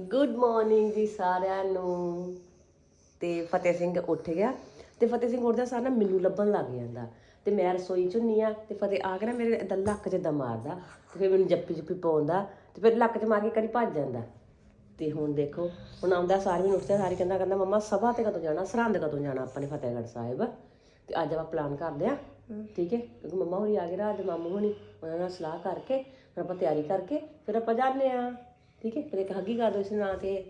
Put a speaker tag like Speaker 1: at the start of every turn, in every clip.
Speaker 1: Good morning ਜੀ ਸਾਰਿਆਂ ਨੂੰ। ਤੇ ਫਤਿਹ ਸਿੰਘ ਉੱਠ ਗਿਆ। ਤੇ ਫਤਿਹ ਸਿੰਘ ਉੱਠਦਾ ਸਾਰ ਨਾ ਮੈਨੂੰ ਲੱਭਣ ਲੱਗ ਜਾਂਦਾ। ਤੇ ਮੈਂ ਰਸੋਈ ਚ ਹੁੰਨੀ ਆ ਤੇ ਫਤਿਹ ਆ ਕੇ ਨਾ ਮੇਰੇ ਏਦਾਂ ਲੱਕ 'ਚ ਏਦਾਂ ਮਾਰਦਾ। ਤੇ ਫਿਰ ਮੈਨੂੰ ਜੱਪੀ ਜੱਪੀ ਪਾਉਂਦਾ। ਤੇ ਫਿਰ ਲੱਕ 'ਚ ਮਾਰ ਕੇ ਕਰੀ ਭੱਜ ਜਾਂਦਾ। ਤੇ ਹੁਣ ਦੇਖੋ ਹੁਣ ਆਉਂਦਾ ਸਾਰੀ ਮੈਨੂੰ ਉੱਠਦਾ ਸਾਰੀ ਕਹਿੰਦਾ ਕਹਿੰਦਾ ਮੰਮਾ ਸਭਾ ਤੇ ਕਦੋਂ ਜਾਣਾ? ਸਰਹੰਦ ਕਦੋਂ ਜਾਣਾ ਆਪਾਂ ਨੇ ਫਤਿਹਗੜ੍ਹ ਸਾਹਿਬ? ਤੇ ਅੱਜ ਆਪਾਂ ਪਲਾਨ ਕਰਦੇ ਆ ਠੀਕ ਹੈ? ਕਿਉਂਕਿ ਮੰਮਾ ਹੋਣੀ ਆ ਗਏ ਰਾਤ ਦੇ ਮਾਮੂ ਹੋਣੀ ਉਹਨਾਂ ਨਾਲ ਸਲਾਹ ਕਰਕੇ ਫਿਰ ਆਪਾਂ ਤਿਆਰੀ ਕਰਕੇ ਫਿਰ ਆਪਾਂ ਜਾਂਦੇ ਆ ਠੀਕ ਹੈ? ਇੱਕ ਹੱਗੀ ਕਰ ਦੋ ਇਸ ਨਾਂ ਤੇ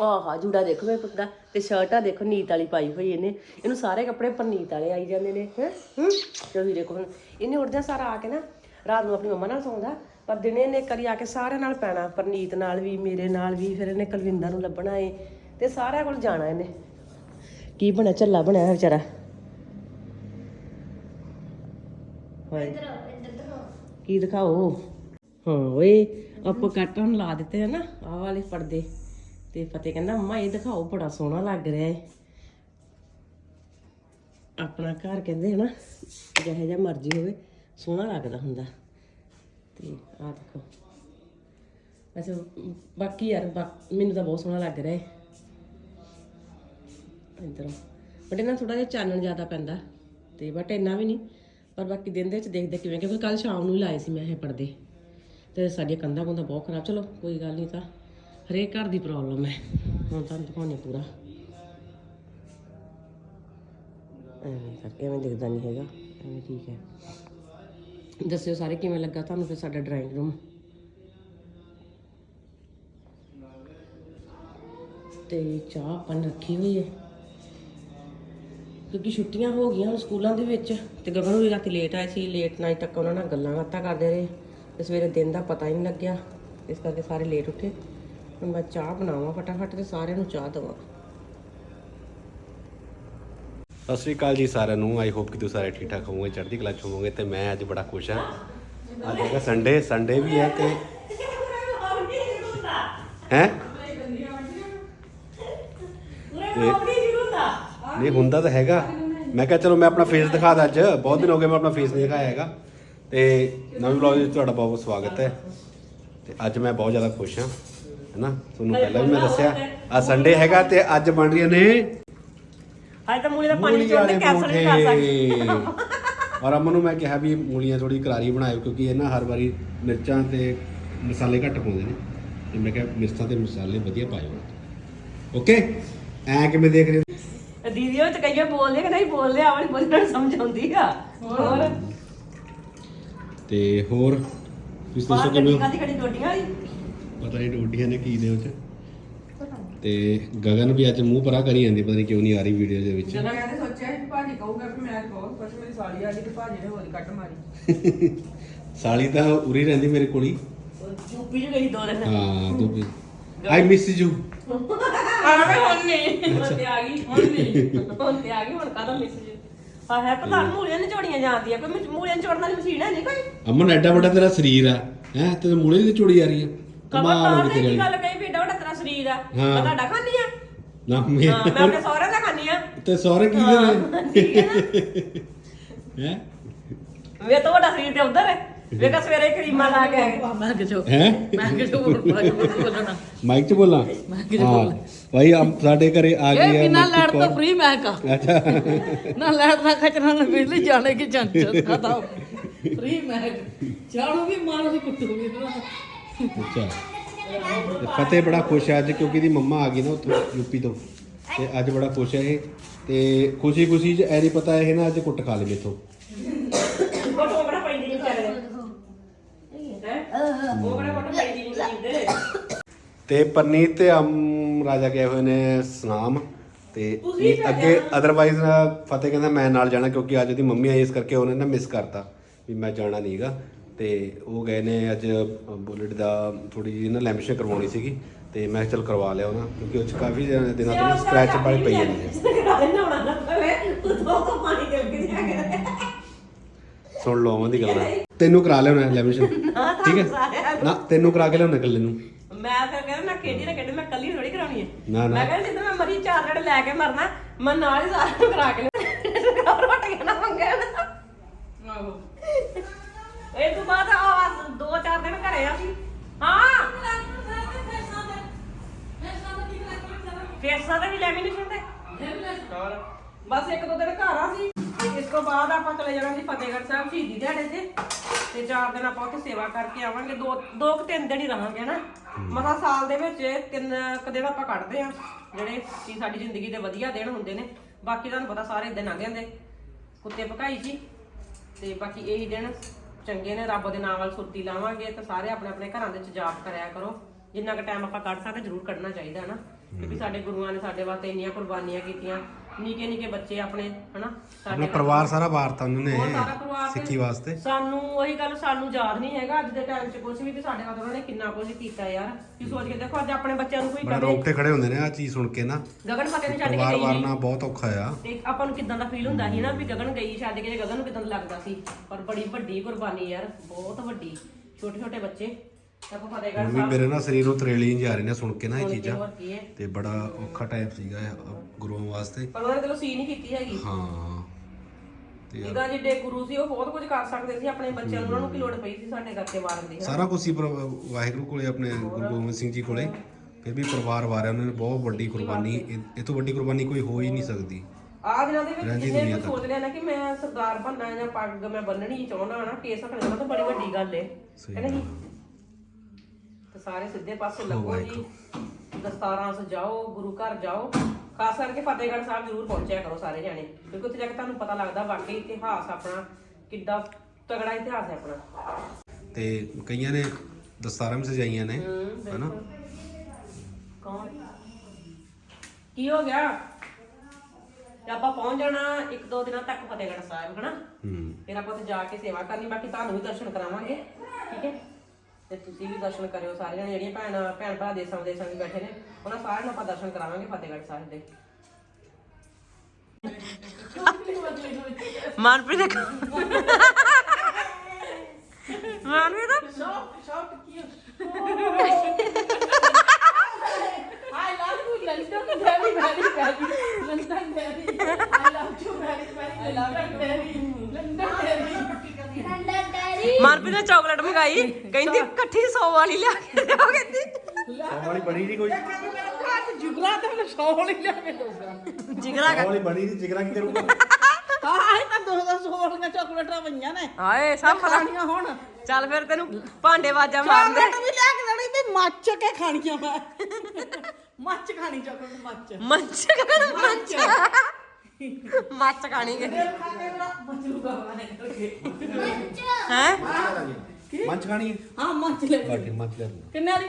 Speaker 1: ਆਹਾ ਜੂੜਾ ਦੇਖੋ ਮੇਰੇ ਪੁੱਤ ਦਾ। ਤੇ ਸ਼ਰਟ ਦੇਖੋ ਨੀਤ ਵਾਲੀ ਪਾਈ ਹੋਈ ਇਹਨੇ। ਇਹਨੂੰ ਸਾਰੇ ਕੱਪੜੇ ਪਰਨੀਤ ਵਾਲੇ ਆਈ ਜਾਂਦੇ ਨੇ ਹੈ? ਹੂੰ? ਤੇ ਵੀ ਦੇਖੋ ਹੁਣ। ਇਹਨੇ ਉੱਠਦਿਆਂ ਸਾਰਾ ਆ ਕੇ ਨਾ ਰਾਤ ਨੂੰ ਆਪਣੀ ਮੰਮਾ ਨਾਲ ਸੌਂਦਾ। ਪਰ ਦਿਨੇ ਇਹਨੇ ਕਰੀ ਆ ਕੇ ਸਾਰਿਆਂ ਨਾਲ ਪੈਣਾ। ਪਰਨੀਤ ਨਾਲ ਵੀ ਮੇਰੇ ਨਾਲ ਵੀ ਫਿਰ ਇਹਨੇ ਕੁਲਵਿੰਦਰ ਨੂੰ ਲੱਭਣਾ ਏ। ਤੇ ਸਾਰਿਆਂ ਕੋਲ ਜਾਣਾ ਇਹਨੇ। ਕੀ ਬਣਿਆ? ਝੱਲਾ ਬਣਿਆ ਵਿਚਾਰਾ। ਹਾਏ ਕੀ ਦਿਖਾਓ? ਹਾਂ ਓਏ। ਆਪਾਂ ਕੱਟਣ ਲਾ ਦਿੱਤੇ ਆ ਨਾ, ਆਹ ਵਾਲੇ ਪਰਦੇ। ਤੇ ਫਤਿਹ ਕਹਿੰਦਾ ਮੰਮਾ ਇਹ ਦਿਖਾਓ, ਬੜਾ ਸੋਹਣਾ ਲੱਗ ਰਿਹਾ ਹੈ ਆਪਣਾ ਘਰ ਕਹਿੰਦੇ ਹਨਾ ਜਿਹੋ ਜਿਹਾ ਮਰਜ਼ੀ ਹੋਵੇ, ਸੋਹਣਾ ਲੱਗਦਾ ਹੁੰਦਾ। ਤੇ ਆਹ ਦੇਖੋ। ਵੈਸੇ ਬਾਕੀ ਯਾਰ, ਬਾ- ਮੈਨੂੰ ਤਾਂ ਬਹੁਤ ਸੋਹਣਾ ਲੱਗ ਰਿਹਾ ਹੈ ਇਧਰੋਂ। ਬਟ ਇਹਨਾਂ ਥੋੜਾ ਜਿਹਾ ਚਾਨਣ ਜ਼ਿਆਦਾ ਪੈਂਦਾ। ਤੇ ਬਟ ਇੰਨਾ ਵੀ ਨਹੀਂ। ਪਰ ਬਾਕੀ ਦਿਨ ਦੇ ਵਿੱਚ ਦੇਖਦੇ ਕਿਵੇਂ, ਕਿਉਂਕਿ ਕੱਲ ਸ਼ਾਮ ਨੂੰ ਹੀ ਲਾਏ ਸੀ ਮੈਂ ਇਹ ਪਰਦੇ। ਤੇ ਸਾਡੀਆਂ ਕੰਧਾਂ ਕੁੰਧਾਂ ਬਹੁਤ ਖਰਾਬ। ਚਲੋ, ਕੋਈ ਗੱਲ ਨਹੀਂ ਤਾਂ। ਹਰੇਕ ਘਰ ਦੀ ਪ੍ਰੋਬਲਮ ਹੈ। ਹੁਣ ਤੁਹਾਨੂੰ ਦਿਖਾਉਣੀ ਪੂਰਾ। ਐਵੇਂ ਕਰਕੇ ਐਵੇਂ ਦਿਖਦਾ ਨਹੀਂ ਹੈਗਾ। ਐਵੇਂ ਠੀਕ ਹੈ। ਦੱਸਿਓ ਸਾਰੇ ਕਿਵੇਂ ਲੱਗਾ ਤੁਹਾਨੂੰ ਫਿਰ ਸਾਡਾ ਡਰਾਇੰਗ ਰੂਮ ਤੇ ਚਾਹ ਆਪਾਂ ਨੇ ਰੱਖੀ ਹੋਈ ਹੈ। ਕਿਉਂਕਿ ਛੁੱਟੀਆਂ ਹੋ ਗਈਆਂ ਹੁਣ ਸਕੂਲਾਂ ਦੇ ਵਿੱਚ। ਤੇ ਗਗਨ ਵੀ ਰਾਤੀ ਲੇਟ ਆਏ ਸੀ ਲੇਟ ਨਾਈਟ ਤੱਕ ਉਹਨਾਂ ਨਾਲ ਗੱਲਾਂ ਬਾਤਾਂ ਕਰਦੇ ਰਹੇ। ਤੇ ਸਵੇਰੇ ਦਿਨ ਦਾ ਪਤਾ ਹੀ ਨਹੀਂ ਲੱਗਿਆ। ਇਸ ਕਰਕੇ ਸਾਰੇ ਲੇਟ ਉੱਠੇ। ਹੁਣ ਮੈਂ ਚਾਹ ਬਣਾਵਾਂ ਫਟਾਫਟ ਤੇ ਸਾਰਿਆਂ ਨੂੰ ਚਾਹ ਦੇਵਾਂ।
Speaker 2: ਸਤਿ ਸ਼੍ਰੀ ਅਕਾਲ ਜੀ ਸਾਰਿਆਂ ਨੂੰ। ਆਈ ਹੋਪ ਕਿ ਤੁਸੀਂ ਸਾਰੇ ਠੀਕ ਠਾਕ ਹੋਵੋਗੇ, ਚੜ੍ਹਦੀ ਕਲਾ ਚ ਹੋਵੋਗੇ ਤੇ ਮੈਂ ਅੱਜ ਬੜਾ ਖੁਸ਼ ਹਾਂ। ਅੱਜ ਹੈਗਾ ਸੰਡੇ ਸੰਡੇ ਵੀ ਹੈ ਤੇ ਹੈ? ਨਹੀਂ, ਹੁੰਦਾ ਤਾਂ ਹੈਗਾ। ਮੈਂ ਕਿਹਾ ਚਲੋ ਮੈਂ ਆਪਣਾ ਫੇਸ ਦਿਖਾ ਦਾਂ ਅੱਜ। ਬਹੁਤ ਦਿਨ ਹੋ ਗਏ ਮੈਂ ਆਪਣਾ ਫੇਸ ਨਹੀਂ ਦਿਖਾਇਆ ਹੈਗਾ। ਤੇ ਨਵੇਂ ਵਲੌਗ ਵਿੱਚ ਤੁਹਾਡਾ ਬਹੁਤ ਬਹੁਤ ਸਵਾਗਤ ਹੈ। ਤੇ ਅੱਜ ਮੈਂ ਬਹੁਤ ਜ਼ਿਆਦਾ ਖੁਸ਼ ਹਾਂ ਹੈਨਾ? ਤੁਹਾਨੂੰ ਪਹਿਲਾਂ ਵੀ ਮੈਂ ਦੱਸਿਆ ਆ ਸੰਡੇ ਹੈਗਾ ਤੇ ਅੱਜ ਬਣ ਰਹੀਆਂ ਨੇ
Speaker 1: ਹਾਏ ਤਾਂ ਮੂਲੀ ਦਾ ਪਾਣੀ ਚੋਂ ਤੇ ਕੈਪਸੂਲ ਨਹੀਂ ਕਰ ਸਕਦੇ।
Speaker 2: ਔਰ ਅਮਨ ਨੂੰ ਮੈਂ ਕਿਹਾ ਵੀ ਮੂਲੀਆਂ ਥੋੜੀ ਕਰਾਰੀ ਬਣਾਇਓ ਕਿਉਂਕਿ ਇਹ ਨਾ ਹਰ ਵਾਰੀ ਮਿਰਚਾਂ ਤੇ ਮਸਾਲੇ ਘੱਟ ਪਾਉਂਦੇ ਨੇ। ਤੇ ਮੈਂ ਕਿਹਾ ਮਿਰਚਾਂ ਤੇ ਮਸਾਲੇ ਵਧੀਆ ਪਾਇਓ। ਓਕੇ ਐ ਕਿਵੇਂ ਦੇਖ ਰਹੇ ਹੋ?
Speaker 1: ਦੀਦੀ ਉਹ ਤੇ ਕਈਆਂ ਬੋਲਦੇ ਕਿ ਨਹੀਂ ਬੋਲਦੇ ਆਵਣੀ ਬੋਲਣਾ ਸਮਝ ਆਉਂਦੀ ਆ। ਹੋਰ?
Speaker 2: ਤੇ ਹੋਰ ਤੁਸੀਂ ਦੱਸੋ ਕਿਵੇਂ
Speaker 1: ਗੱਡੀ? ਕਾਦੀ ਕੜੀ ਡੋਡੀਆਂ ਵਾਲੀ?
Speaker 2: ਪਤਾ ਨਹੀਂ ਡੋਡੀਆਂ ਨੇ ਕੀ ਨੇ ਉਹ ਚ। ਤੇ ਗਗਨ ਵੀ ਅੱਜ ਮੂੰਹ ਪਰਾ ਕਰੀ ਜਾਂਦੀ ਪਤਾ ਨਹੀਂ ਕਿਉਂ ਨਹੀਂ ਆ ਰਹੀ ਵੀਡੀਓ ਦੇ ਵਿੱਚ।
Speaker 3: ਮੈਂ ਕਹਿੰਦੇ ਸੋਚਿਆ ਸੀ ਭਾਜੀ ਕਹੂਗਾ ਕਿ ਮੈਂ ਬਹੁਤ ਕੁਝ ਮੇਰੀ ਸਾਲੀ ਆ ਗਈ ਤੇ ਭਾਜੀ ਨੇ ਹੋਰ ਕੱਟ ਮਾਰੀ।
Speaker 2: ਸਾਲੀ ਤਾਂ ਉਰੀ ਰਹਿੰਦੀ ਮੇਰੇ ਕੋਲ ਹੀ।
Speaker 1: ਯੂਪੀ ਚ ਗਈ ਦੋ ਦਿਨ।
Speaker 2: ਹਾਂ ਤੂੰ ਆਈ ਮਿਸ ਯੂ
Speaker 3: ਆਵੇਂ ਹੁਣ ਨਹੀਂ।
Speaker 1: ਹੁਣ ਤੇ ਆ ਗਈ ਹੁਣ ਨਹੀਂ। ਹੁਣ ਤੇ ਆ ਗਈ ਹੁਣ ਕਾਹਦਾ ਮੈਸੇਜ ਆ ਹੈ ਪਤਾ ਮੂਲੀਆਂ ਨਿਚੋੜੀਆਂ ਜਾਂਦੀਆਂ ਕੋਈ ਮਿ- ਮੂਲੀਆਂ ਨਿਚੋੜਨ ਵਾਲੀ ਮਸ਼ੀਨ ਹੈ ਨਹੀਂ ਕੋਈ?
Speaker 2: ਅਮਨ ਐਡਾ ਵੱਡਾ ਤੇਰਾ ਸਰੀਰ ਆ ਹੈ ਤੇ ਮੂਲੇ ਦੀ ਚੋੜੀ ਆ ਰਹੀ ਆ
Speaker 1: ਕਮਰ
Speaker 2: ਕਮਾਲ ਹੋ
Speaker 1: ਤਾਂ
Speaker 2: ਗਈ ਤੇਰੇ
Speaker 1: ਕੀ
Speaker 2: ਵਾਲੀ
Speaker 1: ਗੱਲ ਕਹੀ ਵੀ ਏਡਾ ਵੱਡਾ ਤੇਰਾ ਸਰੀਰ ਆ
Speaker 2: ਹਾਂ।
Speaker 1: ਮੈਂ ਤੁਹਾਡਾ ਖਾਣੀ ਆ?
Speaker 2: ਨਾ
Speaker 1: ਹਾਂ ਮੈਂ ਆਪਣੇ
Speaker 2: ਮੇਰੇ
Speaker 1: ਸਹੁਰੇ ਦਾ ਖਾਣੀ ਆ।
Speaker 2: ਤੇ ਸਹੁਰੇ ਕੀ ਦੇ ਹੈ
Speaker 1: ਵੇ ਤਾਂ ਵੱਡਾ ਸਰੀਰ ਤੇ ਉਧਰ ਹੈ। ਵੇਖਾ ਸਵੇਰੇ ਕਰੀਮਾਂ ਲਾ ਕੇ ਆਏ।
Speaker 3: ਮੈਂ ਕਿਚੋ
Speaker 2: ਹੈ?
Speaker 3: ਮੈਂ ਕਿਚੋ ਬੋਲਣਾ।
Speaker 2: ਮਾਈਕ 'ਚ ਬੋਲਾਂ? ਹਾਂ। ਭਾਈ ਆਮ ਸਾਡੇ ਘਰੇ ਆ
Speaker 3: ਇਹ
Speaker 2: ਗਈ ਹੈ
Speaker 3: ਬਿਨਾ ਲੈਟ ਤੋਂ। ਫ੍ਰੀ ਮੈਂ ਕਾ
Speaker 2: ਅੱਛਾ।
Speaker 3: ਨਾ ਲੈਟ ਨਾ ਖਚਣਾ ਨਾ ਬਿਜਲੀ ਜਾਣੇ ਕੀ ਚੰਚ ਖਤਾ ਫ੍ਰੀ ਮੈਂ ਚਾੜੂ ਵੀ ਮਾਰ ਵੀ ਕੁੱਟੂ ਵੀ
Speaker 2: ਅੱਛਾ। ਤੇ ਫਤਿਹ ਬੜਾ ਖੁਸ਼ ਹੈ ਅੱਜ ਕਿਉਂਕਿ ਇਹਦੀ ਮੰਮਾ ਆ ਗਈ ਨਾ ਉੱਥੋਂ ਯੂਪੀ ਤੋਂ। ਤੇ ਅੱਜ ਬੜਾ ਖੁਸ਼ ਹੈ ਇਹ। ਤੇ ਖੁਸ਼ੀ ਖੁਸ਼ੀ 'ਚ ਐ ਨਹੀਂ ਪਤਾ ਇਹ ਨਾ ਅੱਜ ਕੁੱਟ ਖਾ ਲੇ ਮੇਥੋਂ
Speaker 1: ਫੋਟੋ ਬੜਾ ਪੈਂਦੀ ਨਹੀਂ ਚੱਲ ਹੈ ਉਹ ਬੜਾ ਫੋਟੋ ਪੈਂਦੀ ਨਹੀਂ ਚੀਂਦੇ
Speaker 2: ਤੇ ਪਰਨੀਤ ਤੇ ਅਮ ਰਾਜਾ ਗਏ ਹੋਏ ਨੇ ਸਨਾਮ ਤੇ ਅੱਗੇ ਅਦਰਵਾਈਜ਼ ਫਤਿਹ ਕਹਿੰਦਾ ਮੈਂ ਨਾਲ ਜਾਣਾ ਕਿਉਂਕਿ ਅੱਜ ਉਹਦੀ ਮੰਮੀ ਆਈ ਇਸ ਕਰਕੇ ਉਹਨੇ ਨਾ ਮਿਸ ਕਰਤਾ ਵੀ ਮੈਂ ਜਾਣਾ ਨਹੀਂਗਾ ਤੇ ਉਹ ਗਏ ਨੇ ਅੱਜ ਬੁਲਟ ਦਾ ਥੋੜੀ ਜਿਹੀ ਨਾ ਲੈਮਿਨੇਸ਼ਨ ਕਰਵਾਉਣੀ ਸੀਗੀ ਤੇ ਮੈਂ ਚੱਲ ਕਰਵਾ ਲਿਆ ਉਹਨਾਂ ਕਿਉਂਕਿ ਉਹ ਚ ਕਾਫੀ ਦਿਨਾਂ ਤੋਂ ਸਕ੍ਰੈਚ ਵਾਲੇ ਪਈ
Speaker 1: ਜਾ ਕੇ।
Speaker 2: ਸੁਣ ਲਓ ਉਹਨਾਂ ਦੀ ਗੱਲਾਂ। ਤੈਨੂੰ ਕਰਾ ਲਿਆ ਉਹਨਾਂ ਲੈਮਿਨੇਸ਼ਨ ਠੀਕ ਹੈ? ਨਾ ਤੈਨੂੰ ਕਰਾ ਕੇ ਲਿਆਉਣਾ ਇਕੱਲੇ ਨੂੰ।
Speaker 1: ਮੈਂ ਫਿਰ ਕਹਿੰਦਾ ਮੈਂ ਖੇਡੀ ਨਾ ਖੇਡੀ ਮੈਂ ਕੱਲੀ ਥੋੜੀ ਕਰਾਉਣੀ ਹੈ।
Speaker 2: ਨਾ, ਨਾ।
Speaker 1: ਮੈਂ ਕਹਿੰਦਾ ਜਿੱਦਾਂ ਮੈਂ ਮਰੀ ਚਾਰ ਜਣੇ ਲੈ ਕੇ ਮਰਨਾ ਮੈਂ ਨਾਲ ਹੀ ਸਾਰਿਆਂ ਨੂੰ ਕਰਾ ਕੇ ਲਿਆਉਣਾ। ਰੋਟੀਆਂ ਨਾ ਮੰਗਿਆ ਨਾ।
Speaker 3: ਆਹੋ।
Speaker 1: ਇਹ ਤੋਂ ਬਾਅਦ ਆ ਦੋ ਚਾਰ ਦਿਨ ਘਰੇ ਆ ਸੀ ਹਾਂ। ਫੇਸਾਂ ਤੇ ਵੀ ਲੈਮੀਨੇਸ਼ਨ ਤੇ ਹੋਰ ਬਸ ਇੱਕ ਦੋ ਦਿਨ ਘਰ ਆ ਸੀ ਇਸ ਤੋਂ ਬਾਅਦ ਆਪਾਂ ਚਲੇ ਜਾਣਾ ਸੀ ਫਤਿਹਗੜ੍ਹ ਸਾਹਿਬ ਸ਼ਹੀਦੀ ਦਿਹਾੜੇ ਤੇ। ਤੇ ਚਾਰ ਦਿਨ ਆਪਾਂ ਉੱਥੇ ਸੇਵਾ ਕਰਕੇ ਆਵਾਂਗੇ। ਦੋ ਦੋ ਕੁ ਤਿੰਨ ਦਿਨ ਹੀ ਰਹਾਂਗੇ ਨਾ। ਮਸਾ ਸਾਲ ਦੇ ਵਿੱਚ ਤਿੰਨ ਕੁ ਦਿਨ ਆਪਾਂ ਕੱਢਦੇ ਆ ਜਿਹੜੇ ਕਿ ਸਾਡੀ ਜ਼ਿੰਦਗੀ ਦੇ ਵਧੀਆ ਦਿਨ ਹੁੰਦੇ ਨੇ। ਬਾਕੀ ਤੁਹਾਨੂੰ ਪਤਾ ਸਾਰੇ ਦਿਨ ਲੰਘ ਜਾਂਦੇ। ਕੁੱਤੇ ਭਕਾਈ ਜੀ। ਤੇ ਬਾਕੀ ਇਹੀ ਦਿਨ ਚੰਗੇ ਨੇ ਰੱਬ ਦੇ ਨਾਮ ਵੱਲ ਸੁਰਤੀ ਲਾਵਾਂਗੇ ਤੇ ਸਾਰੇ ਆਪਣੇ ਆਪਣੇ ਘਰਾਂ ਦੇ ਵਿੱਚ ਜਾਪ ਕਰਿਆ ਕਰੋ। ਜਿੰਨਾ ਕੁ ਟਾਈਮ ਆਪਾਂ ਕੱਢ ਸਕਦੇ ਜ਼ਰੂਰ ਕੱਢਣਾ ਚਾਹੀਦਾ ਹੈ ਨਾ। ਕਿਉਂਕਿ ਸਾਡੇ ਗੁਰੂਆਂ ਨੇ ਸਾਡੇ ਵਾਸਤੇ ਇੰਨੀਆਂ ਕੁਰਬਾਨੀਆਂ ਕੀਤੀਆਂ। ਨਿੱਕੇ ਨਿੱਕੇ ਬੱਚੇ ਆਪਣੇ ਹਨਾ?
Speaker 2: ਆਪਣਾ
Speaker 1: ਸਾਡੇ
Speaker 2: ਪਰਿਵਾਰ ਸਾਰਾ ਵਾਰਤਾ ਉਹਨਾਂ
Speaker 1: ਹੋਰ
Speaker 2: ਨੇ
Speaker 1: ਸਾਰਾ ਪਰਿਵਾਰ ਤੇ
Speaker 2: ਸਿੱਖੀ ਵਾਸਤੇ।
Speaker 1: ਸਾਨੂੰ ਉਹੀ ਗੱਲ ਸਾਨੂੰ ਯਾਦ ਨਹੀਂ ਹੈਗਾ ਅੱਜ ਦੇ ਟਾਈਮ 'ਚ ਕੁਝ ਵੀ ਤੇ ਸਾਡੇ ਨਾਲ ਉਹਨਾਂ ਨੇ ਕਿੰਨਾ ਕੁਝ ਕੀਤਾ ਯਾਰ। ਕੀ ਸੋਚ ਕੇ ਦੇਖੋ ਅੱਜ ਆਪਣੇ ਬੱਚਿਆਂ ਨੂੰ ਕੋਈ
Speaker 2: ਬੜਾ
Speaker 1: ਕਵੇ
Speaker 2: ਰੋਕਟੇ ਖੜੇ ਹੁੰਦੇ ਨੇ ਆ ਚੀਜ਼ ਸੁਣ ਕੇ ਨਾ।
Speaker 1: ਗਗਨ ਫਤਿਹ ਨੇ ਛੱਡ ਕੇ ਗਈ
Speaker 2: ਵਾਰਨਾ ਬਹੁਤ ਔਖਾ ਆ।
Speaker 1: ਤੇ ਆਪਾਂ ਨੂੰ ਕਿਦਾਂ ਦਾ ਫੀਲ ਹੁੰਦਾ ਸੀ ਨਾ ਵੀ ਗਗਨ ਗਈ ਛੱਡ ਕੇ ਗਗਨ ਨੂੰ ਕਿਦਾਂ ਲੱਗਦਾ ਸੀ। ਪਰ ਬੜੀ ਵੱਡੀ ਕੁਰਬਾਨੀ ਯਾਰ ਬਹੁਤ ਵੱਡੀ। ਛੋਟੇ ਛੋਟੇ ਬੱਚੇ।
Speaker 2: ਮੰਮੀ ਮੇਰੇ ਨਾ ਸਰੀਰ ਨੂੰ ਤਰੇਲੀ ਜਾ ਰਹੇ ਨੇ ਸੁਣ ਕੇ ਨਾ ਇਹ ਚੀਜ਼ਾਂ।
Speaker 1: ਹੋਰ ਕੀ ਹੈ।
Speaker 2: ਤੇ ਬੜਾ ਔਖਾ ਟਾਈਮ ਸੀਗਾ ਇਹ, ਗੁਰੂਆਂ ਵਾਸਤੇ।
Speaker 1: ਪਰ ਉਹਨਾਂ ਨੇ ਚਲੋ ਸੀ ਨਹੀਂ ਕੀਤੀ ਹੈਗੀ।
Speaker 2: ਹਾਂ। ਤੇ
Speaker 1: ਜਿੱਦਾਂ ਜਿੱਡੇ ਗੁਰੂ ਸੀ ਉਹ ਬਹੁਤ ਕੁਝ ਕਰ ਸਕਦੇ ਸੀ ਆਪਣੇ ਬੱਚਿਆਂ ਨੂੰ ਉਹਨਾਂ ਨੂੰ ਕੀ ਲੋੜ ਪਈ ਸੀ ਸਾਡੇ ਕਰਕੇ ਵਾਰਨ ਦੀ
Speaker 2: ਸਾਰਾ ਕੁਝ ਹੀ ਪਰ- ਵਾਹਿਗੁਰੂ ਕੋਲੇ ਆਪਣੇ ਗੁਰੂ ਗੋਬਿੰਦ ਸਿੰਘ ਜੀ ਕੋਲੇ। ਫਿਰ ਵੀ ਪਰਿਵਾਰ ਵਾਰਿਆ ਉਹਨਾਂ ਨੇ ਬਹੁਤ ਵੱਡੀ ਕੁਰਬਾਨੀ ਇਹ ਇਹ ਤੋਂ ਵੱਡੀ ਕੁਰਬਾਨੀ ਕੋਈ ਹੋ ਹੀ ਨਹੀਂ ਸਕਦੀ।
Speaker 1: ਆਹ ਦਿਨਾਂ ਦੇ ਵਿੱਚ
Speaker 2: ਰਹਿੰਦੀ
Speaker 1: ਜਿੰਨੇ
Speaker 2: ਦੁਨੀਆ
Speaker 1: ਵੀ ਸੋਚ ਲਿਆ ਨਾ ਕਿ ਮੈਂ ਸਰਦਾਰ ਬਣਨਾ ਜਾਂ ਪੱਗ ਮੈਂ ਬੰਨਣੀ ਚਾਹੁੰਦਾ ਹਾਂ ਨਾ ਕੇਸ ਰੱਖਣਾ ਤਾਂ ਬੜੀ ਵੱਡੀ ਗੱਲ ਏ।
Speaker 2: ਸਹੀ
Speaker 1: ਹੈ ਨਾ ਜੀ? ਤੇ ਸਾਰੇ ਸਿੱਧੇ ਪਾਸੇ ਲੱਗੋ ਜੀ। ਦਸਤਾਰਾਂ ਸਜਾਓ ਗੁਰੂ ਘਰ ਜਾਓ। ਖਾਸ ਕਰਕੇ ਫਤਿਹਗੜ੍ਹ ਸਾਹਿਬ ਜ਼ਰੂਰ ਪਹੁੰਚਿਆ ਕਰੋ ਸਾਰੇ ਜਾਣੇ। ਕਿਉਂਕਿ ਉੱਥੇ ਜਾ ਕੇ ਤੁਹਾਨੂੰ ਪਤਾ ਲੱਗਦਾ ਵਾਕਈ ਇਤਿਹਾਸ ਆਪਣਾ ਕਿੱਡਾ ਤਗੜਾ ਇਤਿਹਾਸ ਹੈ ਆਪਣਾ।
Speaker 2: ਤੇ ਕਈਆਂ ਨੇ ਦਸਤਾਰਾਂ ਵੀ ਸਜਾਈਆਂ ਨੇ ਹਨਾ?
Speaker 1: ਕੌਣ? ਕੀ ਹੋ ਗਿਆ? ਤੇ ਆਪਾਂ ਪਹੁੰਚ ਜਾਣਾ ਇੱਕ ਦੋ ਦਿਨਾਂ ਤੱਕ ਫਤਿਹਗੜ੍ਹ ਸਾਹਿਬ ਹਨਾ?
Speaker 2: ਹੂੰ।
Speaker 1: ਫਿਰ ਆਪਾਂ ਉੱਥੇ ਜਾ ਕੇ ਸੇਵਾ ਕਰਨੀ ਬਾਕੀ ਤੁਹਾਨੂੰ ਵੀ ਦਰਸ਼ਨ ਕਰਾਵਾਂਗੇ ਠੀਕ ਹੈ? ਤੇ ਤੁਸੀਂ ਵੀ ਦਰਸ਼ਨ ਕਰਿਓ ਸਾਰੇ ਜਣੇ ਜਿਹੜੀਆਂ ਭੈਣ ਭੈਣ ਭਰਾ ਦੇਸਾਂ ਵਿਦੇਸਾਂ ਵਿੱਚ ਬੈਠੇ ਨੇ ਉਹਨਾਂ ਸਾਰਿਆਂ ਨੂੰ ਆਪਾਂ ਦਰਸ਼ਨ ਕਰਾਵਾਂਗੇ ਫਤਿਹਗੜ੍ਹ ਸਾਹਿਬ ਦੇ Manpreet Manpreet
Speaker 3: I love you, London very, very, very. London very. I love you very, very. I love you very. London very.
Speaker 1: Manpreet ਨੇ ਚਾਕਲੇਟ ਮੰਗਾਈ ਕਹਿੰਦੀ ਇਕੱਠੀ 100 ਵਾਲੀ ਲਿਆ ਕੇ ਦਿਓ ਕਹਿੰਦੀ।
Speaker 2: ਵਾਲੀ ਬਣੀ ਨਹੀਂ ਕੋਈ।
Speaker 3: ਅੱਜ ਜੁਗਲਾ ਤੇ ਮੈਨੂੰ ਸੌ ਵਾਲੀ ਲਿਆ ਕੇ ਦਊਗਾ।
Speaker 1: ਜਿਗਰਾ ਕਰ।
Speaker 2: ਵਾਲੀ ਬਣੀ ਨਹੀਂ ਜਿਗਰਾ ਕੀ ਕਰੂਗਾ?
Speaker 3: ਹਾਂ ਇਹ ਤਾਂ ਦੋ ਦੋ ਸੌ ਵਾਲੀਆਂ ਚਾਕਲੇਟਾਂ ਪਈਆਂ ਨੇ।
Speaker 1: ਹਾਏ ਸਭ
Speaker 3: ਖਾਣੀਆਂ ਹੁਣ।
Speaker 1: ਚੱਲ ਫਿਰ ਤੈਨੂੰ ਭਾਂਡੇ ਵਾਜਾ ਮਾਰਦੇ
Speaker 3: ਚਾਕਲੇਟ ਵੀ ਲਿਆ ਕੇ ਦੇਣੀ ਵੀ ਮੱਚ ਕੇ ਖਾਣੀਆਂ ਮੈਂ। ਮੱਚ ਖਾਣੀ ਚਾਕਲੇਟ ਮੱਚ।
Speaker 1: ਮੰਚ ਕਰ ਮੰਚ। ਮੱਚ ਖਾਣੀ ਕਿ? ਹੈ?
Speaker 2: ਮੰਚ ਖਾਣੀ ਹੈ?
Speaker 3: ਹਾਂ ਮੱਚ ਲੈ
Speaker 2: ਘੱਟ ਮੰਚ ਲੈ ਲੂੰਗਾ।
Speaker 3: ਕਿੰਨੇ ਵਾਲੀ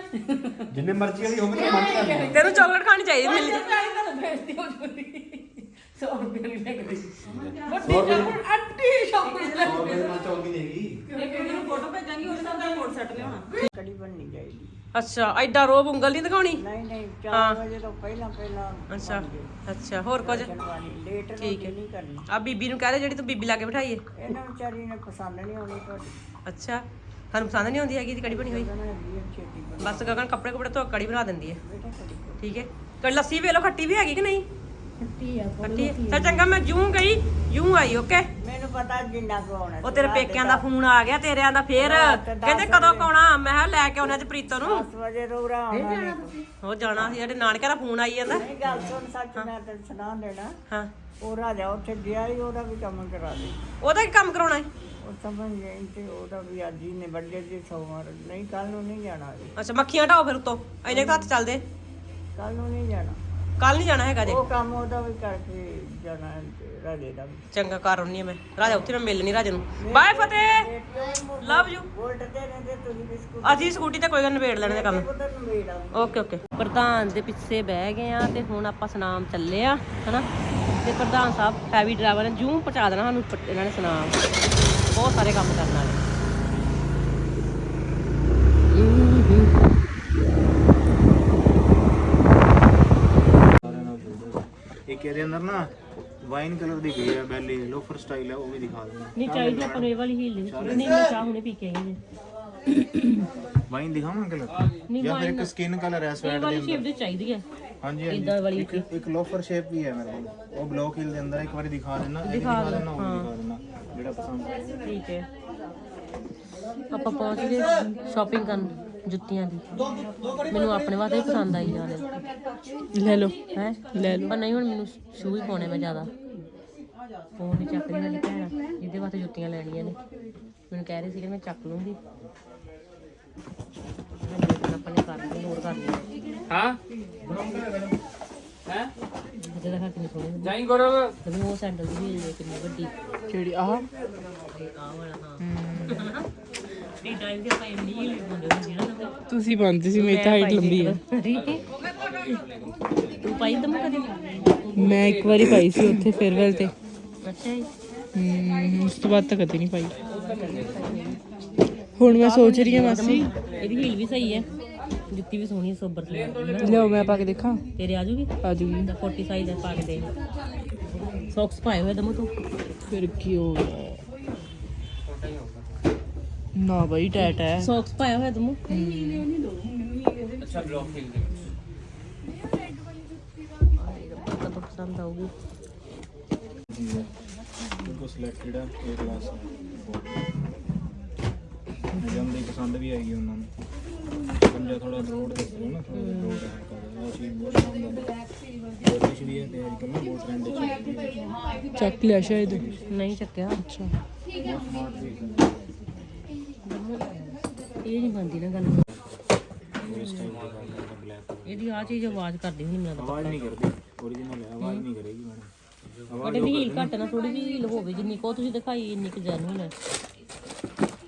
Speaker 2: ਜਿੰਨੇ ਮਰਜ਼ੀ ਵਾਲੀ ਹੋਵੇ ਤਾਂ ਮੰਚ ਲੈ ਲੂੰਗਾ।
Speaker 1: ਤੈਨੂੰ ਚਾਕਲੇਟ ਖਾਣੀ ਚਾਹੀਦੀ ਮਿਲ
Speaker 3: ਚਾਹੀਦਾ ਤਾਂ ਬੇਇੱਜ਼ਤੀ ਹੋ ਜੂਗੀ। 100 ਰੁਪਏ ਦੀ। ਲੱਗਦੀ ਵੱਡੀ ਚਾਕਲੇਟ ਅੱਟੀ ਚਾਕਲੇਟ ਲੈ
Speaker 2: ਸੌ ਰੁਪਏ ਦੀ ਮੰਚ ਆਉਂਦੀ ਨਹੀਂਗੀ
Speaker 1: ਇੱਕ ਨੂੰ ਫੋਟੋ ਭੇਜਾਂਗੀ ਉਹਦੇ ਨਾਲ ਦਾ ਕੋਡ ਸੈੱਟ ਲਿਆਉਣਾ।
Speaker 4: ਕੜੀ ਬਣਨੀ ਚਾਹੀਦੀ।
Speaker 1: ਅੱਛਾ ਐਡਾ ਰੋਬ ਉਂਗਲ ਨਹੀਂ ਦਿਖਾਉਣੀ?
Speaker 4: ਨਹੀਂ ਨਹੀਂ
Speaker 1: ਹਾਂ।
Speaker 4: 4 ਵਜੇ ਤੋਂ ਪਹਿਲਾਂ ਪਹਿਲਾਂ
Speaker 1: ਅੱਛਾ ਅੱਛਾ ਹੋਰ ਕੁਝ?
Speaker 4: ਲੇਟ
Speaker 1: ਠੀਕ।
Speaker 4: ਨਹੀਂ ਕਰਨੀ।
Speaker 1: ਆ ਬੀਬੀ ਨੂੰ ਕਹਿ ਦੇ ਜਿਹੜੀ ਤੂੰ ਬੀਬੀ ਲਾ ਕੇ ਬਿਠਾਈਏ
Speaker 4: ਇਹਨਾਂ ਵਿਚਾਰੀ ਨੇ ਪਸੰਦ ਨਹੀਂ ਆਉਣੀ ਤੁਹਾਡੀ।
Speaker 1: ਅੱਛਾ ਤੁਹਾਨੂੰ ਪਸੰਦ ਨਹੀਂ ਆਉਂਦੀ ਹੈਗੀ ਇਹਦੀ ਕੜੀ ਬਣੀ ਹੋਈ। ਬਸ ਗਗਨ ਕੱਪੜੇ ਕੁਪੜੇ ਧੋ ਕੜੀ ਬਣਾ ਦਿੰਦੀ ਹੈ। ਠੀਕ ਹੈ। ਕੜੀ ਲੱਸੀ ਵੇਖ ਲਓ ਖੱਟੀ ਵੀ ਹੈਗੀ ਕਿ ਨਹੀਂ?
Speaker 4: ਖੱਟੀ ਆ
Speaker 1: ਚੱਲ ਚੰਗਾ ਮੈਂ ਜੂੰ ਗਈ ਜੂੰ ਆਈ ਓਕੇ
Speaker 4: ਮੈਨੂੰ ਪਤਾ ਜਿੰਨਾ ਕੁ ਆਉਣਾ
Speaker 1: ਉਹ ਤੇਰੇ ਪੇਕਿਆਂ ਦਾ। ਫੋਨ ਆ ਗਿਆ ਤੇਰਿਆਂ ਦਾ ਫੇਰ। ਕਹਿੰਦੇ ਕਦੋਂ ਕਾਉਣਾ ਮੈਂ ਕਿਹਾ ਲੈ ਕੇ ਆਉਣਾ ਤੇ ਪ੍ਰੀਤੋ ਨੂੰ।
Speaker 4: 10 ਵਜੇ ਰੋਰਾ ਆਉਣਾ ਨਹੀਂ
Speaker 1: ਉਹ ਜਾਣਾ ਸੀ। ਸਾਡੇ ਨਾਨਕੇ ਦਾ ਫੋਨ ਆਈ ਜਾਂਦਾ।
Speaker 4: ਨਹੀਂ ਗੱਲ ਸੁਣ ਸੱਚ ਮੈਂ ਤੈਨੂੰ ਸੁਣਾ ਦੇਣਾ।
Speaker 1: ਹਾਂ।
Speaker 4: ਉਹ ਰਾਜਾ ਉੱਥੇ ਗਿਆ ਹੀ ਉਹਦਾ ਵੀ ਕੰਮ ਕਰਾ ਦੇ।
Speaker 1: ਉਹਦਾ ਕੀ ਕੰਮ ਕਰਾਉਣਾ ਹੈ
Speaker 4: ਉਹ ਸਮਝ ਗਈ ਤੇ ਉਹਦਾ ਵੀ ਅੱਜ ਹੀ ਨੇ ਵੱਡੇ ਜੀ ਸੋਮਵਾਰ। ਨਹੀਂ ਕੱਲ ਨੂੰ ਨਹੀਂ ਜਾਣਾ
Speaker 1: ਅੱਛਾ ਮੱਖੀਆਂ ਢਾਓ ਫਿਰ ਉੱਤੋਂ। ਇੰਨੇ ਕੁ ਹੱਥ ਚੱਲਦੇ।
Speaker 4: ਕੱਲ ਨੂੰ ਨਹੀਂ ਜਾਣਾ।
Speaker 1: ਕੱਲ ਨਹੀਂ ਜਾਣਾ ਹੈਗਾ ਜੇ।
Speaker 4: ਉਹ ਕੰਮ ਉਹਦਾ ਵੀ ਕਰਕੇ ਜਾਣਾ ਹੈ ਤੇ ਰਾਜੇ ਦਾ ਵੀ।
Speaker 1: ਚੰਗਾ ਕਰ ਆਉਣੀ ਆ ਮੈਂ। ਰਾਜਾ ਉੱਥੇ ਮੈਂ ਮਿਲਣੀ ਰਾਜੇ ਨੂੰ। ਬਾਏ ਫਤਿਹ ਲਵ ਯੂ
Speaker 4: ਰਹਿੰਦੇ ਤੁਸੀਂ ਬਿਸਕੁਟ
Speaker 1: ਅਸੀਂ ਸਕੂਟੀ ਤੇ ਕੋਈ ਗੱਲ ਨਿਬੇੜ ਲੈਣੇ ਦਾ ਕੰਮ।
Speaker 4: ਉਧਰ ਨੂੰ ਮੇੜਾ
Speaker 1: ਓਕੇ ਓਕੇ ਪ੍ਰਧਾਨ ਦੇ ਪਿੱਛੇ ਬਹਿ ਗਏ ਆ ਤੇ ਹੁਣ ਆਪਾਂ ਸੁਨਾਮ ਚੱਲੇ ਆ ਹਨਾ? ਤੇ ਪ੍ਰਧਾਨ ਸਾਹਿਬ ਹੈਵੀ ਡਰਾਈਵਰ ਨੇ ਜੂੰ ਪਹੁੰਚਾ ਦੇਣਾ ਸਾਨੂੰ ਪ- ਇਹਨਾਂ ਨੇ ਸੁਨਾਮ। ਬਹੁਤ ਸਾਰੇ ਕੰਮ ਕਰਨ ਵਾਲੇ
Speaker 5: ਇੱਕ ਇਹਦੇ ਅੰਦਰ ਨਾ ਵਾਈਨ ਕਲਰ ਦੀ ਗਈ ਹੈ ਬੈਲੀ ਲੋਫਰ ਸਟਾਈਲ ਹੈ ਉਹ ਵੀ ਦਿਖਾ ਦਿੰਦਾ।
Speaker 1: ਨਹੀਂ ਚਾਹੀਦੀ ਆਪਾਂ ਨੂੰ ਇਹ ਵਾਲੀ ਹੀਲ ਨਹੀਂ ਮੈਂ ਚਾਹ ਹੁਣੇ ਪੀ ਕੇ ਆਈ ਜੀ
Speaker 5: ਵਾਈਨ ਦਿਖਾਵਾਂ ਕਲਰ? ਜਾਂ ਫਿਰ ਇੱਕ ਸਕਿਨ ਕਲਰ ਹੈ ਸਵੈਟ ਦੇ
Speaker 1: ਸ਼ੇਪ ਦੇ ਚਾਹੀਦੀ ਹੈ
Speaker 5: ਹਾਂਜੀ ਹਾਂਜੀ।
Speaker 1: ਇਦਾਂ ਵਾਲੀ
Speaker 5: ਇੱਕ ਇੱਕ ਲੋਫਰ ਸ਼ੇਪ ਵੀ ਹੈ ਮੇਰੇ ਕੋਲ। ਉਹ ਬਲੌਕ ਹਿਲ ਦੇ ਅੰਦਰ ਹੈ, ਇੱਕ ਵਾਰੀ ਦਿਖਾ ਦੇਣਾ ਦਿਖਾ ਦੇਣਾ ਉਹ ਦਿਖਾ ਦੇਣਾ ਜਿਹੜਾ ਪਸੰਦ। ਆਏ
Speaker 1: ਠੀਕ ਹੈ। ਆਪਾਂ ਪਹੁੰਚ ਗਏ ਸ਼ਾਪਿੰਗ ਕਰਨ। ਜੁੱਤੀਆਂ ਦੀ। ਮੈਨੂੰ ਆਪਣੇ ਵਾਸਤੇ ਹੀ ਪਸੰਦ ਆਈ ਜਾਣੇ
Speaker 3: ਲੈ ਲਓ।
Speaker 1: ਹੈ?
Speaker 3: ਲੈ ਲਓ।
Speaker 1: ਪਰ ਨਹੀਂ ਹੁਣ ਮੈਨੂੰ ਸ਼ੂ ਹੀ ਪਾਉਣੇ ਮੈਂ ਜ਼ਿਆਦਾ। ਫੋਨ ਨਹੀਂ ਚੱਕ ਰਹੀ ਸਾਡੀ ਭੈਣ। ਜਿਹਦੇ ਵਾਸਤੇ ਜੁੱਤੀਆਂ ਲੈਣੀਆਂ ਨੇ। ਮੈਨੂੰ ਕਹਿ ਰਹੀ ਸੀ ਕਿ ਮੈਂ ਚੱਕ ਲੂੰਗੀ। ਮੈਂ ਦੇਖਣਾ ਆਪਾਂ ਨੇ ਕਰ ਲਈ ਹੋਰ ਕਰ ਲਈ
Speaker 6: ਹਾਂ? ਹੈ?
Speaker 1: ਜਿਹਦੇ ਦਾ ਕਿੰਨੀ ਸੋਹਣੀ
Speaker 6: ਜਾਈ ਕਰੋ।
Speaker 1: ਤੇ ਉਹ ਸੈਂਡਲ ਦੀ ਵੀ ਹੈ ਕਿੰਨੀ ਵੱਡੀ।
Speaker 3: ਕਿਹੜੀ? ਆਹ?
Speaker 1: ਆਹ ਵਾਲਾ ਹਾਂ। ਨਹੀਂ ਟਾਈਮ ਦੇ ਆਪਾਂ ਇੰਨੀ ਹੀ ਬੰਦੇ ਹੁੰਦੇ ਨਾ ਤਾਂ
Speaker 3: ਤੁਸੀਂ ਬੰਦੇ ਸੀ ਮੇਰੀ ਤਾਂ ਹਾਈਟ ਲੰਬੀ ਹੈ
Speaker 1: ਤੂੰ ਪਾਈ ਦਮ ਕਦੀ
Speaker 3: ਮੈਂ ਇੱਕ ਵਾਰੀ ਪਾਈ ਸੀ ਉੱਥੇ ਫੇਅਰਵੈਲ ਤੇ।
Speaker 1: ਅੱਛਾ ਜੀ।
Speaker 3: ਹਮ, ਉਸ ਤੋਂ ਬਾਅਦ ਤਾਂ ਕਦੇ ਨਹੀਂ ਪਾਈ। ਹੁਣ ਮੈਂ ਸੋਚ ਰਹੀ ਹਾਂ ਮਾਸੀ।
Speaker 1: ਇਹਦੀ ਹੀਲ ਵੀ ਸਹੀ ਹੈ। ਜੁੱਤੀ ਵੀ ਸੋਹਣੀ ਸੋਬਰ ਸੀ
Speaker 3: ਲਿਓ ਮੈਂ ਪਾ ਕੇ ਦੇਖਾਂ।
Speaker 1: ਤੇਰੇ ਆ ਜੂਗੀ
Speaker 3: ਆ ਜੂਗੀ।
Speaker 1: ਦਾ 40 ਸਾਈਜ਼ ਹੈ ਪਾ ਕੇ ਦੇ ਸੌਕਸ ਪਾਏ ਹੋਏ ਦਮ ਤੂੰ।
Speaker 3: ਫਿਰ ਕੀ ਹੋ ਗਿਆ? ਨਾ ਬਈ ਟੈਟ ਹੈ।
Speaker 1: ਸੌਕਸ ਪਾਇਆ ਹੋਇਆ ਦਮ
Speaker 6: ਅੱਛਾ ਬਲੌਕ ਖੇਲ ਦੇ
Speaker 1: ਕਦੋਂ ਪਸੰਦ ਆਊਗੀ
Speaker 5: ਬਿਲਕੁਲ ਸਿਲੈਕਟਡ ਹੈ ਏ ਕਲਾਸ ਜਲਦੀ ਪਸੰਦ ਵੀ ਆਏਗੀ ਉਹਨਾਂ ਨੂੰ। ਪੰਜਾ ਥੋੜਾ ਰੋਡ ਦੇ ਨਾ ਥੋੜਾ ਰੋਡ ਹੈ ਉਹ ਚੀਜ਼ ਬਹੁਤ ਸ਼ਾਨਦਾਰ ਹੈ। ਬਹੁਤ ਪਿਛਲੀ ਹੈ ਤੇ ਅੱਜ ਕੱਲ੍ਹ ਨਾ ਬਹੁਤ ਟ੍ਰੈਂਡ ਚ ਚੱਲਦੀ ਹੈ।
Speaker 3: ਚੱਕ ਲਿਆ ਸ਼ਾਇਦ।
Speaker 1: ਨਹੀਂ ਚੱਕਿਆ।
Speaker 3: ਅੱਛਾ।
Speaker 5: ਵੀ ਹੈ।
Speaker 1: ਇਹ ਨਹੀਂ ਬੰਦੀ ਨਾ ਗੱਲ। ਇਹਦੀ ਆ ਚੀਜ਼ ਆਵਾਜ਼ ਕਰਦੀ ਹੁੰਦੀ ਮੈਨੂੰ
Speaker 5: ਆਵਾਜ਼ ਨਹੀਂ ਕਰਦੀ ਓਰੀਜਨਲ ਹੈ ਆਵਾਜ਼ ਨਹੀਂ ਕਰੇਗੀ ਮੈਡਮ।
Speaker 1: ਬਟ ਇਹਦੀ ਹੀਲ ਘੱਟ ਨਾ ਥੋੜੀ ਜਿਹੀ ਹੀਲ ਹੋਵੇ ਜਿੰਨੀ ਕੋ ਤੁਸੀਂ ਦਿਖਾਈ ਇੰਨੀ ਕੁ ਜੈਨੂਨ ਹੈ।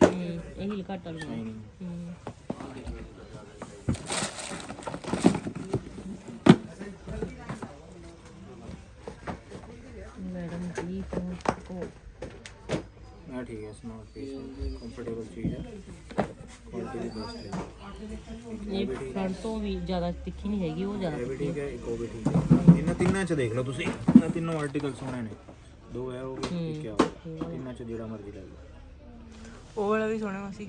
Speaker 1: ਇਹ ਹੀਲ ਘੱਟ ਵਾਲੀ ਹੈ। ਮੈਡਮ ਜੀ ਕੋ
Speaker 5: ਹਾਂ ਠੀਕ ਹੈ ਸਮਾਰਟ ਪੀਸ ਹੈ? ਕੰਫਰਟੇਬਲ ਚੀਜ਼ ਹੈ। ਕੁਆਲਿਟੀ ਦੀ ਬੈਸਟ ਹੈ
Speaker 1: ਇਹ ਫਰੰਟ ਤੋਂ ਵੀ ਜ਼ਿਆਦਾ ਤਿੱਖੀ ਨਹੀਂ ਹੈਗੀ ਉਹ ਜ਼ਿਆਦਾ
Speaker 5: ਇਹ ਵੀ ਠੀਕ ਹੈ ਇੱਕ ਉਹ ਵੀ ਠੀਕ ਹੈ। ਇਹਨਾਂ ਤਿੰਨਾਂ ਚ ਦੇਖ ਲਓ ਤੁਸੀਂ ਇਹਨਾਂ ਤਿੰਨੋਂ ਆਰਟੀਕਲ ਸੋਹਣੇ ਨੇ। ਦੋ ਹੈ ਉਹ ਵੀ ਇੱਕ ਆ ਉਹ। ਤਿੰਨਾਂ ਚ ਜਿਹੜਾ ਮਰਜ਼ੀ ਲੈ ਲਓ।
Speaker 3: ਉਹ ਵਾਲਾ ਵੀ ਸੋਹਣਾ ਮਾਸੀ।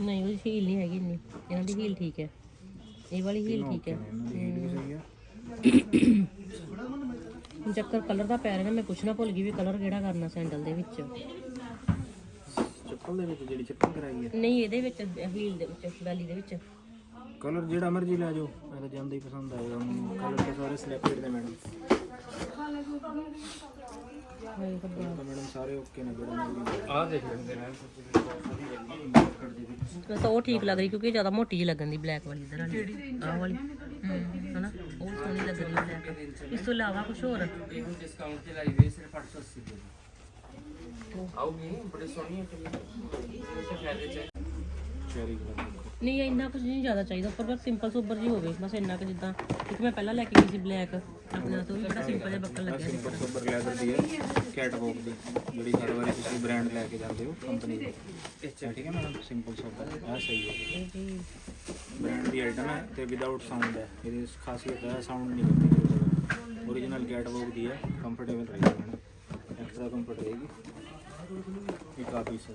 Speaker 1: ਨਹੀਂ ਉਹਦੀ ਹੀਲ ਨਹੀਂ ਹੈਗੀ ਇੰਨੀ। ਇਹਨਾਂ ਦੀ ਹੀਲ ਠੀਕ ਹੈ। ਇਹ ਵਾਲੀ ਹੀਲ ਠੀਕ ਹੈ।
Speaker 5: ਇਹਨਾਂ ਦੀ ਹੀਲ ਵੀ ਸਹੀ ਹੈ।
Speaker 1: ਹੁਣ ਚੱਕਰ ਕਲਰ ਦਾ ਪੈ ਰਿਹਾ ਮੈਂ ਪੁੱਛਣਾ ਭੁੱਲ ਗਈ ਵੀ ਕਲਰ ਕਿਹੜਾ ਕਰਨਾ ਸੈਂਡਲ ਦੇ ਵਿੱਚ।
Speaker 5: ਚੱਪਲ ਦੇ ਵਿੱਚ ਜਿਹੜੀ ਚੱਪਲ ਕਰਾਈ ਹੈ।
Speaker 1: ਨਹੀਂ ਇਹਦੇ ਵਿੱਚ ਹੀਲ ਦੇ ਵਿੱਚ ਬੈਲੀ ਦੇ ਵਿੱਚ।
Speaker 5: ਕਲਰ ਜਿਹੜਾ ਮਰਜ਼ੀ ਲੈ ਜਾਓ ਮੈਂ ਤਾਂ ਜਾਂਦਾ ਹੀ ਪਸੰਦ ਆਏਗਾ ਮੈਨੂੰ ਕਲਰ ਤਾਂ ਸਾਰੇ ਸਿਲੈਕਟਡ ਨੇ ਮੈਡਮ ਤਾਂ ਮੈਡਮ ਸਾਰੇ ਓਕੇ ਨੇ ਜਿਹੜਾ ਮਰਜ਼ੀ
Speaker 6: ਆ ਦੇਖ ਲੈਂਦੇ ਨੇ
Speaker 1: ਮੈਨੂੰ ਤਾਂ ਉਹ ਠੀਕ ਲੱਗ ਰਹੀ ਕਿਉਂਕਿ ਇਹ ਜ਼ਿਆਦਾ ਮੋਟੀ ਜਿਹੀ ਲੱਗਣ ਦੀ ਬਲੈਕ ਵਾਲੀ ਇਧਰ ਵਾਲੀ। ਆਹ ਵਾਲੀ। ਹੂੰ ਹਨਾ? ਉਹ ਸੋਹਣੀ ਲੱਗ ਰਹੀ ਹੈ ਬਲੈਕ ਇਸ ਤੋਂ ਇਲਾਵਾ ਕੁਝ ਹੋਰ?
Speaker 6: ਇਹਨੂੰ ਡਿਸਕਾਊਂਟ ਤੇ ਲਾਈ ਹੋਈ ਸਿਰਫ 880 ਰੁਪਏ ਆਉਗੀ ਬੜੇ ਸੋਹਣੀ ਹੈ ਤੇ ਫਾਇਦੇ ਚ।
Speaker 5: ਚੈਰੀ
Speaker 1: ਨਹੀਂ ਇੰਨਾ ਕੁਝ ਨਹੀਂ ਜ਼ਿਆਦਾ ਚਾਹੀਦਾ ਉੱਪਰ ਬਸ ਸਿੰਪਲ ਸੋਬਰ ਜੀ ਹੋਵੇ। ਬਸ ਇੰਨਾ ਕੁ ਜਿੱਦਾਂ ਕਿਉਂਕਿ ਮੈਂ ਪਹਿਲਾਂ ਲੈ ਕੇ ਗਈ ਸੀ ਬਲੈਕ ਆਪਣੇ ਤੋਂ ਵੀ ਬੜਾ ਸਿੰਪਲ ਜਿਹਾ ਬੱਕਲ ਲੱਗਿਆ ਸੀ।
Speaker 5: ਸੁਪਰ ਸੁਪਰ ਲੈਦਰ ਦੀ ਹੈ ਕੈਟ ਵੌਕ ਦੀ। ਜਿਹੜੀ ਹਰ ਵਾਰੀ ਤੁਸੀਂ ਬ੍ਰਾਂਡ ਲੈ ਕੇ ਜਾਂਦੇ ਹੋ ਕੰਪਨੀ ਦੀ। ਅੱਛਾ ਠੀਕ ਹੈ ਮੈਡਮ ਸਿੰਪਲ ਸੁਪਰ ਆ ਸਹੀ ਹੈ। ਬ੍ਰਾਂਡ ਦੀ ਆਈਟਮ ਹੈ ਤੇ ਵਿਦਆਊਟ ਸਾਊਂਡ ਹੈ। ਇਹਦੀ ਖਾਸੀਅਤ ਹੈ ਸਾਊਂਡ ਨਹੀਂ ਕਰਦੀ ਓਰੀਜਨਲ ਕੈਟ ਵੌਕ ਦੀ ਹੈ ਕੰਫਰਟੇਬਲ ਰਹੇਗੀ ਮੈਡਮ ਐਕਸਟਰਾ ਕੰਫਰਟ ਰਹੇਗੀ। ਇਹ ਕਾਫੀ ਸਰ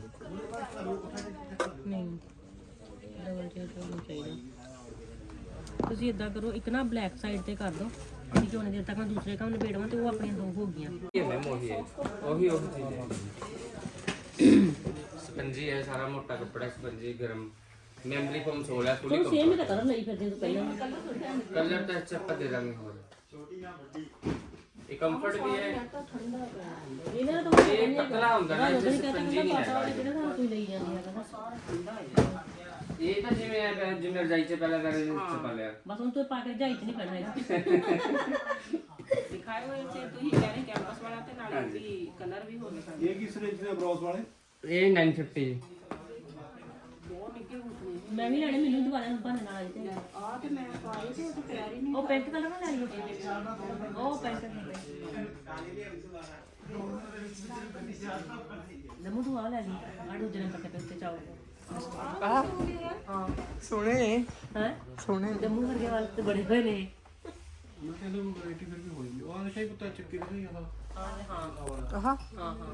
Speaker 1: ਨਹੀਂ। ਡਬਲ ਚਾਹੀਦਾ ਹੋਣਾ ਚਾਹੀਦਾ ਤੁਸੀਂ ਇਦਾਂ ਕਰੋ ਇੱਕ ਨਾ ਬਲੈਕ ਸਾਈਡ ਤੇ ਕਰ ਦਿਓ ਠੀਕ ਹੈ ਉਹਨੇ ਦੇਰ ਤੱਕ ਮੈਂ ਦੂਸਰੇ ਕੰਮ ਨਿਬੇੜਵਾਂ ਤੇ ਉਹ ਆਪਣੀਆਂ ਦੋ ਹੋ ਗਈਆਂ।
Speaker 6: ਇਹ ਮੈਮ ਉਹੀ ਹੈ ਉਹੀ ਉਹ ਚੀਜ਼ ਹੈ ਸਪੰਜੀ ਹੈ ਸਾਰਾ ਮੋਟਾ ਕੱਪੜਾ ਸਪੰਜੀ ਗਰਮ। ਮੈਮਰੀ ਫੋਮ 16 ਕੁਲੀ ਤੂੰ
Speaker 1: ਸੇਮ ਹੀ ਤਾਂ ਕਰਨ ਲਈ ਫਿਰਦੇ ਤੂੰ ਪਹਿਲਾਂ
Speaker 6: ਕਲਰ ਤਾਂ ਅੱਛਾ ਪਾ ਦੇ ਦਾਂਗੇ ਹੋਰ। ਛੋਟੀ ਜਾਂ
Speaker 1: ਵੱਡੀ ਇਹ ਕੰਫਰਟ
Speaker 6: ਵੀ ਹੈ। ਇਹਨਾਂ ਦਾ ਤਾਂ
Speaker 1: ਇਹ
Speaker 6: ਪਤਲਾ
Speaker 1: ਹੁੰਦਾ
Speaker 6: ਨਾ ਜਿਸ
Speaker 1: ਪੰਜੀ
Speaker 6: ਨਹੀਂ
Speaker 1: ਹੈ ਜਿਹੜਾ ਤੁਹਾਨੂੰ ਤੁਸੀਂ ਲਈ ਜਾਂਦੇ ਆ ਕਹਿੰਦਾ
Speaker 6: ਇਹ ਤਾਂ ਜਿਵੇਂ ਐ ਪਹਿ- ਜਿਵੇਂ ਰਜਾਈ ਚ ਪਹਿਲਾਂ ਕਰ ਚਪਾ ਲਿਆ।
Speaker 1: ਬਸ ਹੁਣ ਤੂੰ ਪਾ ਕੇ ਜਾਈ ਚ ਨਹੀਂ ਕਰਨਾ ਇਸ
Speaker 3: ਦਿਖਾਏ ਹੋਏ ਸੀ ਤੁਸੀਂ ਕਹਿ ਰਹੇ ਕੈਂਪਸ ਵਾਲਾ ਤੇ ਨਾਲੇ ਹਾਂਜੀ। ਵੀ ਕਲਰ ਵੀ ਹੋਣੇ ਚਾਹੀਦੇ
Speaker 2: ਇਹ ਕਿਸ ਰੇਂਜ ਦੇ ਬ੍ਰੌਸ ਵਾਲੇ?
Speaker 6: ਇਹ 950 ਜੀ।
Speaker 1: ਮੈਂ ਵੀ ਲੈਣੇ ਮੈਨੂੰ ਦੁਬਾਰਾ ਬਹਾਨੇ ਨਾਲ ਆਈ ਤੇ।
Speaker 3: ਆ ਤੇ ਮੈਂ ਪਾਈ ਤੇ ਉਹ ਤੇ ਤਿਆਰੀ ਨਹੀਂ
Speaker 1: ਉਹ ਪਿੰਕ ਕਲਰ ਨਾਲ ਲੈਣੀ ਹੈ ਉਹ ਪਿੰਕ ਨਮੂ ਤੂੰ ਆ ਲੈ ਲਈ। ਆ ਦੂਜੇ ਨੰਬਰ ਤੇ ਉੱਤੇ ਚਾਓ।
Speaker 3: ਆਹ?
Speaker 1: ਹਾਂ।
Speaker 3: ਸੋਹਣੇ ਨੇ
Speaker 1: ਹੈ?
Speaker 3: ਸੋਹਣੇ
Speaker 1: ਜੰਮੂ ਵਰਗੇ ਵਾਲ ਤੇ ਬੜੇ ਹੋਏ ਨੇ।
Speaker 3: ਆਹ
Speaker 1: ਹਾਂ। ਹਾਂ ਹਾਂ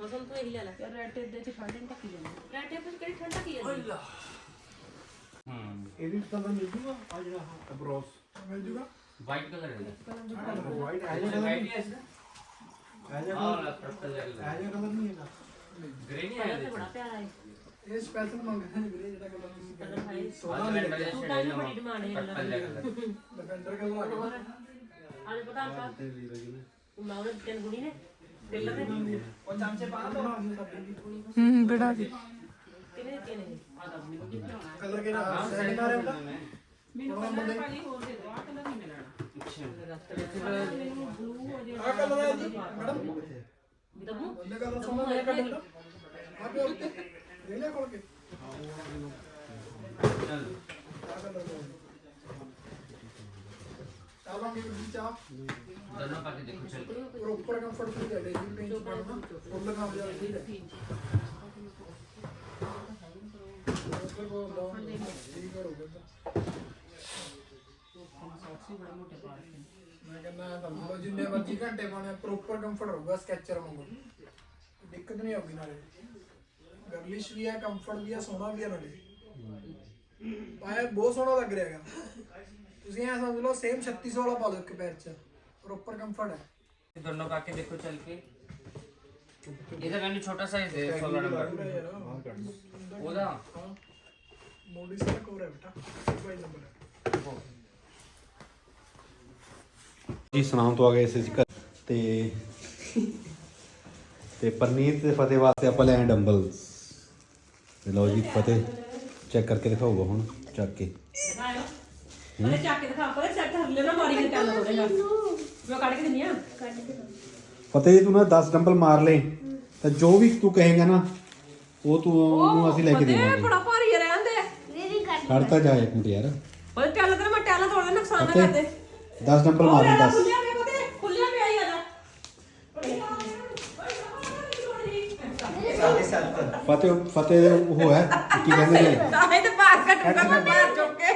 Speaker 1: ਮੌਸਮ ਤੋਂ ਇਹੀ ਲੈ ਲੈ।
Speaker 3: ਯਾਰ ਰੈਟ ਇੱਦੇ ਚ ਠੰਡ ਢੱਕੀ ਜਾਂਦੀ।
Speaker 1: ਰੈਟ ਇਹ ਕਿਹੜੀ ਠੰਡ ਢੱਕੀ ਜਾਂਦੀ? ਹੈ?
Speaker 2: ਇਹਦੇ ਵਿੱਚ ਮਿਲ ਜੂਗਾ ਆ ਜਿਹੜਾ ਬ੍ਰੋਸ ਮਿਲ ਜੂਗਾ। ਵਾਈਟ ਕਲਰ
Speaker 6: ਹੈ ਵਾਈਟ ਐਜ
Speaker 2: ਵਾਈਟ
Speaker 6: ਹੈ ਇਸ ਦਾ।
Speaker 2: ਐਜ ਹਾਂ ਕਲਰ ਨਹੀਂ ਹੈਗਾ।
Speaker 6: ਗ੍ਰੇ
Speaker 1: ਨਹੀਂ
Speaker 6: ਹੈ
Speaker 1: ਕਲਰ ਬੜਾ ਪਿਆਰਾ ਹੈ
Speaker 2: ਇਹ ਸਪੈਸ਼ਲ ਮੰਗਦੇ ਨੇ ਵੀਰੇ ਜਿਹੜਾ ਕਲਰ ਤੁਸੀਂ
Speaker 1: ਕਲਰ ਹਾਏ
Speaker 6: ਸੋਹਣਾ
Speaker 1: ਲੱਗਦਾ
Speaker 6: ਹੈ
Speaker 1: ਸੂਟਾਂ
Speaker 6: ਦੀ
Speaker 1: ਬੜੀ ਡਿਮਾਂਡ ਹੈ ਇਹਨਾਂ
Speaker 6: ਦੀ
Speaker 2: ਲਵੈਂਡਰ ਕਲਰ ਆ
Speaker 1: ਹੋਰ ਆਲੇ ਪਤਾ ਨਹੀਂ
Speaker 2: ਤੇ ਵੀਰੇ ਜੀ ਨੇ।
Speaker 1: ਮਾਉਰੇ ਤਿੰਨ ਗੁਣੀ ਨੇ।
Speaker 3: ਹੂੰ ਬੜਾ ਦੀ
Speaker 1: ਕਿੰਨੇ ਦਿੱਤੇ ਨੇ
Speaker 2: ਕਲਰ ਕਿਹੜਾ ਸੈਟਿੰਗ ਆ ਰਿਹਾ ਬੇਟਾ
Speaker 3: ਮੈਨੂੰ ਕਲਰ ਭਾਜੀ ਹੋਰ ਦੇ। ਦੋ ਆ ਕਲਰ ਨਹੀਂ ਮਿਲਣਾ
Speaker 2: ਆ ਕਲਰ ਹੈ ਜੀ, ਮੈਡਮ।
Speaker 1: ਦਮੂ
Speaker 2: ਉਹਨੇ ਕਲਰ ਸੋਨਾ ਲੈ ਕੱਢ ਬੇਟਾ ਆ ਪਿਓ ਉੱਤੇ ਲੈ ਲੈ ਕੋਲ ਕੇ
Speaker 6: चल
Speaker 2: ਆ colour ਚਾਹਾਂਗੇ ਤੁਸੀਂ ਚਾਹ
Speaker 6: दोनों पाके देखो चल
Speaker 2: ਪ੍ਰੋਪਰ ਕੰਫਰਟ ਫੁੱਲ ਹੈ ਡੇਲੀ ਪੇਂਟ ਕਰਨਾ ਫੁੱਲ ਕੰਮ ਜਾ ਠੀਕ ਹੈ ਠੀਕ ਕਰੋਗੇ ਮੈਂ ਕਹਿੰਦਾ ਤਾਂ ਲੋ ਜਿੰਨੇ ਮਰਜ਼ੀ ਘੰਟੇ ਪਾਣੇ ਪ੍ਰੋਪਰ ਕੰਫਰਟ ਹੋਊਗਾ ਸਕੈਚਰ ਵਾਂਗੂ ਦਿੱਕਤ ਨਹੀਂ ਆਉਗੀ ਨਾਲੇ ਗਰਲਿਸ਼ ਵੀ ਹੈ ਕੰਫਰਟ ਵੀ ਹੈ ਸੋਹਣਾ ਵੀ ਹੈ ਨਾਲੇ ਪਾਇਆ ਬਹੁਤ ਸੋਹਣਾ ਲੱਗ ਰਿਹਾ ਹੈਗਾ ਤੁਸੀਂ ਐ ਸਮਝ ਲਓ ਸੇਮ 3600 ਵਾਲਾ ਪਾ ਲਓ ਇੱਕ ਪੈਰ 'ਚ ਪ੍ਰੋਪਰ ਕੰਫਰਟ ਹੈ
Speaker 6: दोनों पाके देखो चल के इधर मैंने छोटा साइज है सोलह नंबर ओदा
Speaker 2: ਮੋਡੀ ਸੇ ਕੋਰ ਹੈ ਬੇਟਾ ਬਾਈ ਨੰਬਰ ਹੈ ਜੀ ਸੁਨਾਮ ਤੋਂ ਆ ਗਏ ਸੀ ਘਰ ਤੇ ਤੇ ਪਰਨੀਤ ਤੇ ਫਤਿਹ ਵਾਸਤੇ ਆਪਾਂ ਲੈ ਆਏ ਡੰਬਲਸ ਤੇ ਲਓ ਜੀ ਫਤਿਹ ਚੈੱਕ ਕਰਕੇ ਦਿਖਾਊਗਾ ਹੁਣ ਚੱਕ ਕੇ
Speaker 1: ਦਿਖਾਇਓ ਉਹਨੇ ਚੱਕ ਕੇ ਦਿਖਾ ਪਰ ਸੈੱਟ ਹਰਲੇ ਨਾ ਮਾਰੀ ਕੇ ਚੱਲ ਥੋੜੇਗਾ ਮੈਂ ਕੱਢ ਕੇ ਦਿੰਨੀ ਆ।
Speaker 2: ਫਤਿਹ ਜੀ ਤੂੰ ਨਾ 10 ਡੰਬਲ ਮਾਰ ਲੈ ਤਾਂ ਜੋ ਵੀ ਤੂੰ ਕਹੇਗਾ ਨਾ ਉਹ ਤੂੰ ਉਹਨੂੰ ਅਸੀਂ ਲੈ ਕੇ ਦੇਵਾਂਗੇ।
Speaker 1: ਬੜਾ ਭਾਰੀ ਰਹਿੰਦੇ
Speaker 2: ਖੜ ਤਾਂ ਜਾ ਇੱਕ ਮਿੰਟ ਯਾਰ।
Speaker 1: ਉਹ ਟੈਲ ਤੇ ਮੈਂ ਟੈਲ ਤੋੜ ਦੇ ਨੁਕਸਾਨ ਨਾ
Speaker 2: ਫਤਿਹ
Speaker 1: ਕਰਦੇ।
Speaker 2: 10 ਡੰਬਲ ਮਾਰ ਲੈ 10
Speaker 1: ਖੁੱਲਿਆ ਵੇ ਉਹਦੇ ਖੁੱਲਿਆ ਵੇ ਆਈ ਆਦਾ।
Speaker 2: ਫਤਿਹ ਫਤਿਹ ਉਹ ਹੈ ਕੀ ਕਹਿੰਦੇ ਨੇ?
Speaker 1: ਆਏ ਤੇ ਬਾਹਰ ਕੱਟੂਗਾ ਮੈਂ ਬਾਹਰ ਚੁੱਕ ਕੇ।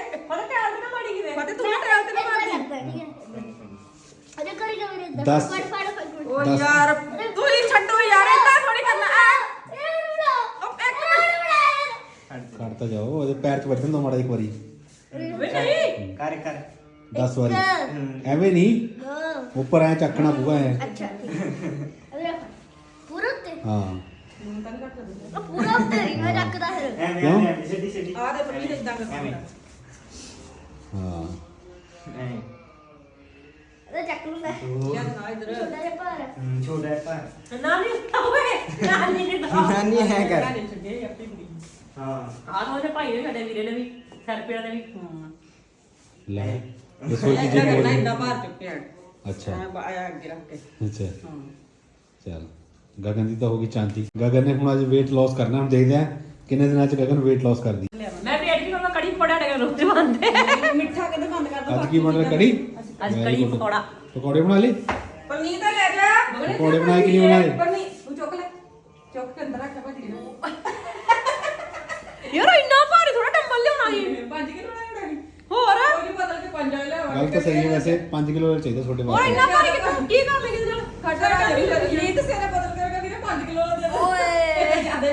Speaker 1: 10 ਓ
Speaker 2: ਦਸ।
Speaker 1: ਯਾਰ ਤੂੰ ਹੀ ਛੱਡੋ ਯਾਰ ਇਦਾਂ ਥੋੜੀ ਕਰਨਾ ਐ ਉਹ ਇੱਕ ਮਿੰਟ
Speaker 2: ਕੱਟ ਤਾਂ ਜਾਓ ਉਹਦੇ ਪੈਰ 'ਚ ਬੈਠਣ ਦੋ ਮਾੜਾ ਇੱਕ ਵਾਰੀ।
Speaker 1: ਓਏ ਨਹੀਂ।
Speaker 4: ਕਰ ਕਰ।
Speaker 2: 10 ਵਾਰੀ। ਐਵੇਂ ਨਹੀਂ। ਉੱਪਰ ਐ ਚੱਕਣਾ ਪੂਗਾ ਐ।
Speaker 7: अच्छा ठीक है
Speaker 2: अभी
Speaker 7: रखो पूरा ते ਹਾਂ। पूरा ते मैं रखता फिर ਐਵੇਂ
Speaker 2: ਕਿਉਂ?
Speaker 4: ਐਵੇਂ ਸਿੱਧੀ ਸਿੱਧੀ
Speaker 1: ਆ ਦੇ ਪਰਮੀਤ ਇਦਾਂ ਐਵੇਂ।
Speaker 2: ਕਰਦਾ ਹਾਂ। ਐਵੇਂ।
Speaker 7: ਉਹ ਚੱਕ ਲੂੰਗਾ
Speaker 1: ਯਾਰ ਨਾ ਇਧਰ।
Speaker 7: ਛੋਟਾ ਜਿਹਾ ਭਾਰ।
Speaker 4: ਛੋਟਾ ਹੈ ਪਰ
Speaker 1: ਨਾ ਨਹੀਂ ਓਏ ਨਾ ਨਹੀਂ
Speaker 4: ਨਾਨੀ ਹੈ ਕਰ।
Speaker 1: ਨਾਨੀ ਛੱਡੇ ਆਪਣੀ ਕੁੜੀ
Speaker 4: ਹਾਂ।
Speaker 1: ਆਹ ਉਹਦੇ ਭਾਈ ਨੇ ਸਾਡੇ ਵੀਰੇ ਨੇ ਵੀ ਸਰਪਿਆਂ ਨੇ ਵੀ। ਹੂੰ।
Speaker 2: ਲੈ ਦੱਸੋ ਕੀ ਜੀ ਬੋਲ
Speaker 3: ਇੰਨਾ ਭਾਰ ਚੁੱਕਿਆ
Speaker 2: ਅੱਛਾ।
Speaker 3: ਆਇਆ ਅੱਗੇ ਰੱਖ ਕੇ।
Speaker 2: ਅੱਛਾ। ਚਲ ਗਗਨ ਦੀ ਤਾਂ ਹੋ ਗਈ ਚਾਂਦੀ। ਗਗਨ ਨੇ ਹੁਣ ਅੱਜ weight loss ਕਰਨਾ ਹੁਣ ਦੇਖਦੇ ਆ ਕਿੰਨੇ ਦਿਨਾਂ ਚ ਗਗਨ weight loss ਕਰਦੀ।
Speaker 1: ਮੈਂ ਵੇਟ ਵੀ ਕਰਨਾ ਕੜੀ ਪੜਾ ਡੇ ਰੋਜ਼ ਬੰਦੇ
Speaker 3: ਮਿੱਠਾ ਕਿਤੇ ਬੰਦ ਕਰ
Speaker 2: ਅੱਜ ਕੀ ਬਣ ਰਿਹਾ ਕੜੀ?
Speaker 1: ਅੱਜ ਕੜੀ. ਪਕੌੜਾ।
Speaker 2: ਪਕੌੜੇ ਬਣਾ ਲਈ
Speaker 3: ਪਰਨੀਤ ਲੈ ਜਾ
Speaker 2: ਪਕੌੜੇ ਬਣਾਏ ਕਿ ਨਹੀਂ ਬਣਾਏ
Speaker 3: ਪਰਨੀ ਤੂੰ ਚੁੱਕ ਲੈ। ਚੁੱਕ ਕੇ ਅੰਦਰ ਰੱਖ ਭਾਜੀ ਨੂੰ
Speaker 1: ਯਾਰ ਇੰਨਾ ਭਾਰੀ ਥੋੜਾ ਡੰਬਲ ਲਿਆਉਣਾ ਸੀ।
Speaker 3: 5 ਕਿਲੋ ਲੈ ਜਾਣੀ
Speaker 1: ਹੋਰ?
Speaker 3: ਕੋਈ ਨਹੀਂ ਬਦਲ ਕੇ ਪੰਜ ਲੈ ਆਵਾਂਗੇ
Speaker 2: ਗੱਲ ਤਾਂ ਸਹੀ ਹੈ ਵੈਸੇ 5 ਕਿਲੋ ਚਾਹੀਦਾ ਤੁਹਾਡੇ
Speaker 1: ਹੋਰ
Speaker 2: ਵਾਸਤੇ
Speaker 1: ਇੰਨਾ ਭਾਰੀ ਕਿੱਥੋਂ? ਕੀ ਕਰ ਲੇਗੀ ਇਹਦੇ ਨਾਲ?
Speaker 3: ਖਰਚਾ ਕਰ ਲਈ ਨੀਤ ਸੇਰੇ ਬਦਲ ਕਰਕੇ ਵੀਰੇ 5 ਕਿਲੋ ਦੇ ਦੇ। ਓਏ। ਜਿਆਦੇ।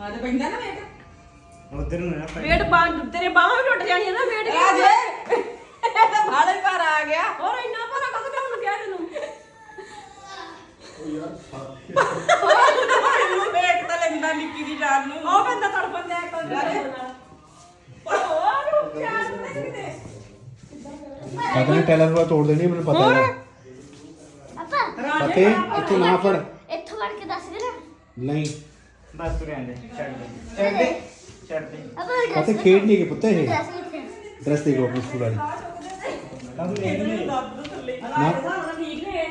Speaker 3: ਆ ਤੇ ਪੈਂਦਾ ਨਾ ਵੇਟ
Speaker 4: ਉਧਰ ਨੂੰ ਨਾ
Speaker 1: ਵੇਟ ਬਾਂਹ ਤੇਰੇ ਬਾਹਾਂ ਵੀ ਟੁੱਟ ਜਾਣੀਆਂ ਨਾ ਵੇਟ
Speaker 3: ਆ ਜੇ। ਇਹ ਤਾਂ ਭਾਲੇ ਭਾਰ ਆ ਗਿਆ।
Speaker 1: ਹੋਰ ਇੰਨਾ ਭਾਰਾ ਕਦੋਂ ਮੈਂ ਹੁਣ ਕਿਹਾ ਤੈਨੂੰ?
Speaker 3: ਵੇਟ ਤਾਂ ਲੈਂਦਾ ਨਿੱਕੀ ਦੀ ਜਾਨ ਨੂੰ।
Speaker 1: ਉਹ ਬੰਦਾ ਤੜਪਣ ਦੇ ਕੋਈ ਨਾਲ ਪਰ ਹੋਰ ਉਹ ਕਿਆ ਕਰਦੇ ਕਿਤੇ?
Speaker 2: ਗਗਨ ਨੇ ਟੈਲਰ ਵਾਲਾ ਤੋੜ ਦੇਣੀ ਮੈਨੂੰ ਪਤਾ ਹੈ
Speaker 7: ਪਾਪਾ
Speaker 2: ਫਤਿਹ ਇੱਥੇ ਨਾ ਫੜ।
Speaker 7: ਇੱਥੋਂ ਵੜ ਕੇ ਦੱਸ ਦੇ ਨਾ
Speaker 2: ਨਹੀਂ।
Speaker 4: ਬਸ ਤੂੰ ਰਹਿਣ ਦੇ ਛੱਡ ਦੇ। ਛੱਡ ਦੇ। ਛੱਡ ਦੇ।
Speaker 7: ਆਪਾਂ
Speaker 2: ਫਤਿਹ ਖੇਡ ਨਹੀਂ ਕੇ ਪੁੱਤ ਇਹ।
Speaker 7: ਡਰੈਸ ਕਿੱਥੇ
Speaker 2: ਡਰੈਸ ਦੇਖੋ ਆਪਣੀ ਸਕੂਲ ਵਾਲੀ।
Speaker 4: ਕੰਮ ਨਹੀਂ ਨਹੀਂ
Speaker 1: ਨਾ ਠੀਕ ਨੇ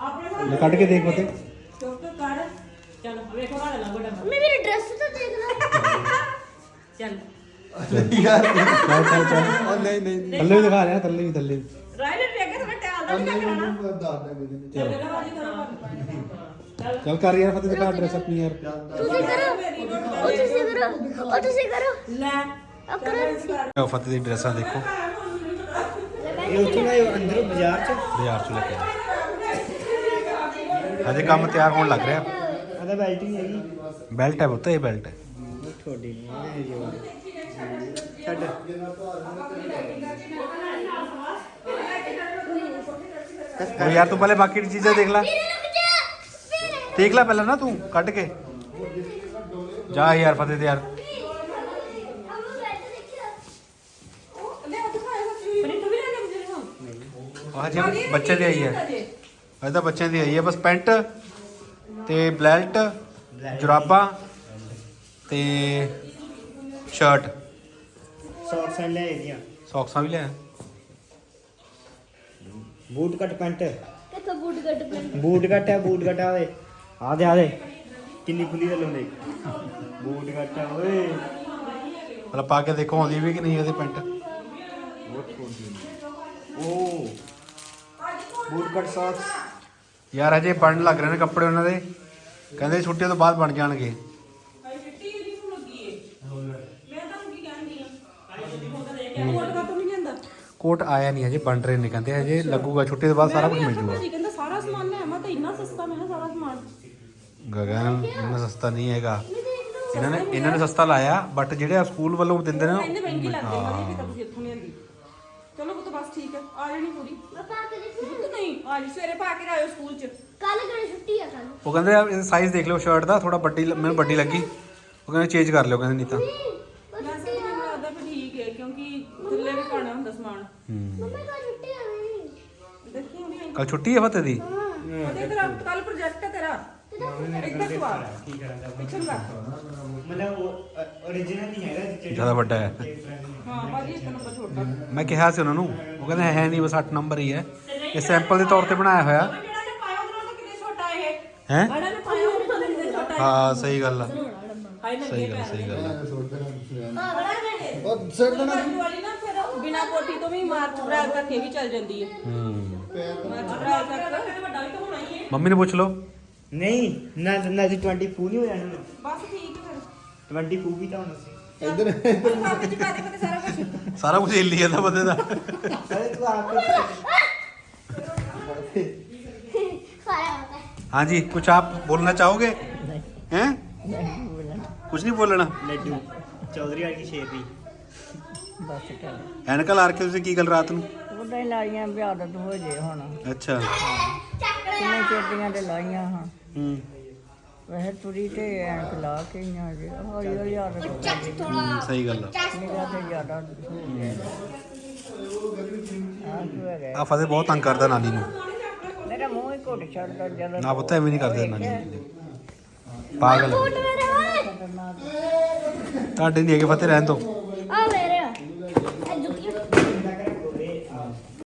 Speaker 1: ਆਪਣੇ
Speaker 2: ਲੈ ਕੱਢ ਕੇ ਦੇਖ ਫਤਿਹ
Speaker 1: ਚੁੱਕ ਕੱਢ ਚੱਲ ਵੇਖੋ ਹਾਲ ਲਾ ਗੋਡਾ
Speaker 7: ਮੈਂ ਮੇਰੀ ਡਰੈਸ ਤਾਂ ਦੇਖ ਲੈ।
Speaker 1: ਚੱਲ।
Speaker 2: ਚੱਲ ਚੱਲ ਚੱਲ। ਨਹੀਂ ਨਹੀਂ ਥੱਲੇ ਵੀ ਦਿਖਾ ਰਿਹਾ ਥੱਲੇ ਵੀ ਥੱਲੇ ਵੀ।
Speaker 1: ਰਾਈਡਰ ਵੀ ਅੱਗੇ ਥੋੜਾ ਟੈਲ ਦਾ ਨਹੀਂ ਕਰਾਣਾ
Speaker 2: ਚਲੋ। ਚੱਲ ਕਰ ਯਾਰ ਫਤਿਹ ਦਿਖਾ ਡਰੈਸ ਆਪਣੀ ਯਾਰ।
Speaker 7: ਤੁਸੀਂ ਕਰੋ। ਉਹ ਤੁਸੀਂ ਕਰੋ। ਉਹ ਤੁਸੀਂ ਕਰੋ।
Speaker 1: ਲੈ।
Speaker 2: ਆਹ ਫਤਿਹ ਦੀ ਡਰੈਸਾਂ ਦੇਖੋ।
Speaker 5: ਇਹ ਉੱਥੋਂ ਨਾ ਅੰਦਰੋਂ ਬਾਜ਼ਾਰ 'ਚ।
Speaker 2: ਬਾਜ਼ਾਰ ਚੋਂ ਲੈ ਕੇ ਆਏ। ਹਜੇ ਕੰਮ ਤਿਆਰ ਹੋਣ ਲੱਗ ਰਿਹਾ।
Speaker 5: ਆਦਾ ਬੈਲਟ ਨਹੀਂ ਹੈਗੀ
Speaker 2: ਬੈਲਟ ਹੈ ਪੁੱਤ ਇਹ ਬੈਲਟ ਹੈ।
Speaker 5: ਤੁਹਾਡੀ ਨਹੀਂ ਹੈ ਜੋ। ਛੱਡ।
Speaker 2: ਉਹ ਯਾਰ ਤੂੰ ਪਹਿਲੇ ਬਾਕੀ ਦੀ ਚੀਜ਼ਾਂ ਦੇਖ ਲੈ। ਦੇਖ ਲੈ ਪਹਿਲਾਂ ਨਾ ਤੂੰ ਕੱਢ ਕੇ। ਜਾ ਯਾਰ ਫਤਿਹ ਤੇ ਯਾਰ
Speaker 3: ਪਨੀਰ ਵੀ ਲੈਣੇ ਮੁਝੇ ਹਾਂ
Speaker 2: ਆਹ ਜੀ ਬੱਚੇ ਦੀ ਆਈ ਹੈ। ਇਹ ਤਾਂ ਬੱਚਿਆਂ ਦੀ ਆਈ ਹੈ। ਬਸ ਪੈਂਟ ਤੇ ਬਲੈਲਟ ਜੁਰਾਬਾਂ ਤੇ ਸ਼ਰਟ।
Speaker 5: ਸੌਕਸ ਲੈ ਇਹਦੀਆਂ
Speaker 2: ਸੌਕਸਾਂ ਵੀ ਲੈ
Speaker 5: ਬੂਟ ਕੱਟ ਪੈਂਟ।
Speaker 7: ਕਿੱਥੋਂ ਬੂਟ ਕੱਟ ਪੈਣ
Speaker 5: ਬੂਟ ਕੱਟ ਹੈ ਬੂਟ ਕੱਟ ਆਵੇ ਆ ਦੇ ਆ ਦੇ। ਕਿੰਨੀ ਖੁੱਲੀ ਚੱਲਣ ਦੇ ਬੂਟ ਕੱਟ ਆ ਓਏ।
Speaker 2: ਮਤਲਬ ਪਾ ਕੇ ਦੇਖੋ ਆਉਂਦੀ ਵੀ ਕਿ ਨਹੀਂ ਇਹਦੇ ਪੈਂਟ।
Speaker 5: ਓ। ਬੂਟ ਕੱਟ ਸੌਕਸ
Speaker 2: ਯਾਰ ਅਜੇ ਬਣਨ ਲੱਗ ਰਹੇ ਨੇ ਕੱਪੜੇ ਉਹਨਾਂ ਦੇ। ਕਹਿੰਦੇ ਛੁੱਟੀਆਂ ਤੋਂ ਬਾਅਦ ਬਣ ਜਾਣਗੇ।
Speaker 3: ਚਿੱਟੀ ਯੂਨੀਫਾਰਮ ਲੱਗੀ ਏ? ਮੈਂ ਤੁਹਾਨੂੰ ਕੀ ਕਹਿੰਦੀ ਆ? ਕੋਟ ਕਾ ਤੋਂ ਨਹੀਂ ਲੈਂਦਾ
Speaker 2: ਕੋਟ ਆਇਆ ਨਹੀਂ ਹਜੇ ਬਣ ਰਹੇ ਨੇ ਕਹਿੰਦੇ। ਹਜੇ ਲੱਗੂਗਾ ਛੁੱਟੀ ਤੋਂ ਬਾਅਦ ਸਾਰਾ ਕੁਝ ਮਿਲ ਜੂਗਾ।
Speaker 3: ਭਾਜੀ ਕਹਿੰਦਾ ਸਾਰਾ ਸਮਾਨ ਲੈ ਆਵਾਂ ਤਾਂ ਇੰਨਾ ਸਸਤਾ ਮੈਂ ਕਿਹਾ ਸਾਰਾ ਸਮਾਨ।
Speaker 2: ਗਗਨ ਇੰਨਾ ਸਸਤਾ ਨਹੀਂ ਹੈਗਾ। ਇਹਨਾਂ ਨੇ ਇਹਨਾਂ ਨੇ ਸਸਤਾ ਲਾਇਆ ਬਟ ਜਿਹੜੇ ਆ ਸਕੂਲ ਵੱਲੋਂ ਦਿੰਦੇ ਨੇ
Speaker 3: ਇੰਨੇ ਮਹਿੰਗੀ ਲੱਗਦੇ
Speaker 2: ਹਾਂ।
Speaker 3: ਕਿਤਾ ਤੁਸੀਂ ਇੱਥੋਂ ਲਿਆਂਦੀ। ਚਲੋ ਪੁੱਤ ਬਸ ਠੀਕ ਹੈ। ਆ ਜਾਣੀ ਪੂਰੀ।
Speaker 7: ਪਾਪਾ ਕੇ ਦੇਖੀ।
Speaker 3: ਪੁੱਤ ਨਹੀਂ ਆ ਜੀ ਸਵੇਰੇ ਪਾ ਕੇ ਆਇਓ ਸਕੂਲ ਚ।
Speaker 7: ਕੱਲ ਕਿਹੜੀ ਛੁੱਟੀ ਆ ਕੱਲ
Speaker 2: ਉਹ ਕਹਿੰਦੇ ਆ ਇਹ ਸਾਈਜ਼ ਦੇਖ ਲਓ ਸ਼ਰਟ ਦਾ ਥੋੜਾ ਵੱਡੀ ਮੈਨੂੰ ਵੱਡੀ ਲੱਗੀ। ਉਹ ਕਹਿੰਦੇ ਚੇਂਜ ਕਰ ਲਿਓ ਕਹਿੰਦੇ ਨਹੀਂ ਤਾਂ
Speaker 3: ਵੈਸੇ ਤਾਂ ਮੈਨੂੰ ਲੱਗਦਾ ਵੀ ਠੀਕ ਹੈ ਕਿਉਂਕਿ ਥੱਲੇ ਵੀ ਪਾਣਾ ਹੁੰਦਾ ਸਮਾਨ।
Speaker 7: ਮੰਮੀ ਕੱਲ ਛੁੱਟੀ ਆ ਨਹੀਂ
Speaker 3: ਦੇਖੀ ਹੁੰਦੀ
Speaker 2: ਕੱਲ ਛੁੱਟੀ ਹੈ ਫਤਿਹ ਦੀ?
Speaker 3: ਉਹਦੇ ਤੇਰਾ ਕੱਲ ਪ੍ਰੋਜੈਕਟ ਹੈ ਤੇਰਾ। ਇੱਧਰ ਤੂੰ ਆ ਪਿੱਛੇ ਨੂੰ ਰੱਖ
Speaker 5: ਮਤਲਬ ਉਹ origignal ਨਹੀਂ ਹੈਗਾ ਜਿਹੜਾ
Speaker 2: ਜ਼ਿਆਦਾ ਵੱਡਾ ਹੈ।
Speaker 3: ਹਾਂ ਬਾਜੀ ਇੱਕ ਨੰਬਰ ਛੋਟਾ।
Speaker 2: ਮੈਂ ਕਿਹਾ ਸੀ ਉਹਨਾਂ ਨੂੰ ਉਹ ਕਹਿੰਦੇ ਹੈ ਨਹੀਂ ਬਸ 8 ਨੰਬਰ ਹੀ ਹੈ। ਇਹ ਸੈਂਪਲ ਦੇ ਤੌਰ ਤੇ ਬਣਾਇਆ ਹੋਇਆ।
Speaker 3: ਜਿਹੜਾ ਨੇ ਪਾਇਆ ਉਹਦੇ ਨਾਲੋਂ ਕਿੰਨੇ ਛੋਟਾ ਇਹ
Speaker 2: ਹੈ?
Speaker 3: ਜਿਹੜਾ ਨੇ ਪਾਇਆ ਉਹਦੇ ਨਾਲੋਂ ਕਿੰਨੇ ਛੋਟਾ ਹੈ
Speaker 2: ਹਾਂ ਸਹੀ ਗੱਲ ਆ।
Speaker 3: ਹਾਈ
Speaker 2: ਸਹੀ ਗੱਲ ਸਹੀ ਗੱਲ ਆ।
Speaker 3: ਉਹ ਸਿਰ ਵਾਲੀ ਨਾ ਫਿਰ ਬਿਨਾ ਕੋਟੀ ਤੋਂ ਵੀ ਮਾਰਚ ਅਪ੍ਰੈਲ ਤੱਕ ਇਹ ਵੀ ਚੱਲ ਜਾਂਦੀ ਹੈ।
Speaker 2: ਹੂੰ।
Speaker 3: ਮਾਰਚ ਅਪ੍ਰੈਲ ਤੱਕ। ਵੱਡਾ ਵੀ ਤਾਂ ਹੋਣਾ ਹੀ ਹੈ।
Speaker 2: ਮੰਮੀ ਨੂੰ ਪੁੱਛ ਲਓ।
Speaker 5: ਨਹੀਂ ਨਾ ਨਾ ਜੀ 20 ਨਹੀਂ ਹੋ ਜਾਣਾ
Speaker 3: ਬਸ ਠੀਕ ਹੈ
Speaker 5: 20 ਵੀ ਤਾਂ ਹੁਣ ਅਸੀਂ।
Speaker 3: ਇੱਧਰ। ਫਿਰ ਖਾਤੇ ਚ ਪਾ ਸਾਰਾ ਕੁਝ
Speaker 2: ਸਾਰਾ ਕੁਝ ਹਿੱਲੀ ਜਾਂਦਾ ਬੰਦੇ ਦਾ।
Speaker 5: ਸਾਰੇ ਤੂੰ ਆਪ
Speaker 7: ਹੀ- ਸਾਰਾ ਹੋਤਾ ਹੈ
Speaker 2: ਹਾਂਜੀ ਕੁਝ ਆਪ ਬੋਲਣਾ ਚਾਹੋਗੇ? ਹੈ? ਕੁਝ ਨਹੀਂ ਬੋਲਣਾ?
Speaker 5: ਲੱਡੂ। ਚੌਧਰੀ ਵਾਲੀ ਸ਼ੇਰ ਦੀ
Speaker 4: ਬਸ ਕਰ
Speaker 2: ਐਨਕਾ ਲਾ ਰੱਖੇ ਤੁਸੀਂ ਕੀ ਗੱਲ ਰਾਤ ਨੂੰ?
Speaker 4: ਉਹਦਾ ਹੀ ਲਾਈਆਂ ਵੀ ਹੋ ਜੇ ਹੁਣ।
Speaker 2: ਅੱਛਾ।
Speaker 4: ਕਿੰਨੇ ਚਿਰਦੀਆਂ ਤੇ ਲਾਈਆਂ ਹਾਂ।
Speaker 2: ਹੂੰ।
Speaker 4: ਵੈਸੇ ਤੁਰੀ ਤੇ ਐਨਕ ਲਾ ਕੇ ਹੀ ਆ ਜੇ ਹੌਲੀ ਹੌਲੀ ਆਦਤ ਹੋ ਜਾਂਦੀ
Speaker 2: ਹੂੰ, ਸਹੀ ਗੱਲ ਆ।
Speaker 4: ਨਿਗਾਹ ਤੇ ਜ਼ਿਆਦਾ ਹੋ ਗਿਆ। ਆ
Speaker 2: ਫਤਿਹ ਬਹੁਤ ਤੰਗ ਕਰਦਾ ਨਾਨੀ ਨੂੰ।
Speaker 4: ਮੇਰਾ ਮੂੰਹ ਹੀ ਘੁੱਟ ਛੱਡਦਾ ਜਦੋਂ
Speaker 2: ਨਾ ਪੁੱਤ ਐਵੇਂ ਨਹੀਂ ਕਰਦੇ ਨਾਨੀ। ਨੂੰ ਪਾਗਲ ਤੁਹਾਡੇ ਨਹੀਂ ਹੈਗੇ ਫਤਿਹ ਰਹਿਣ ਤੋਂ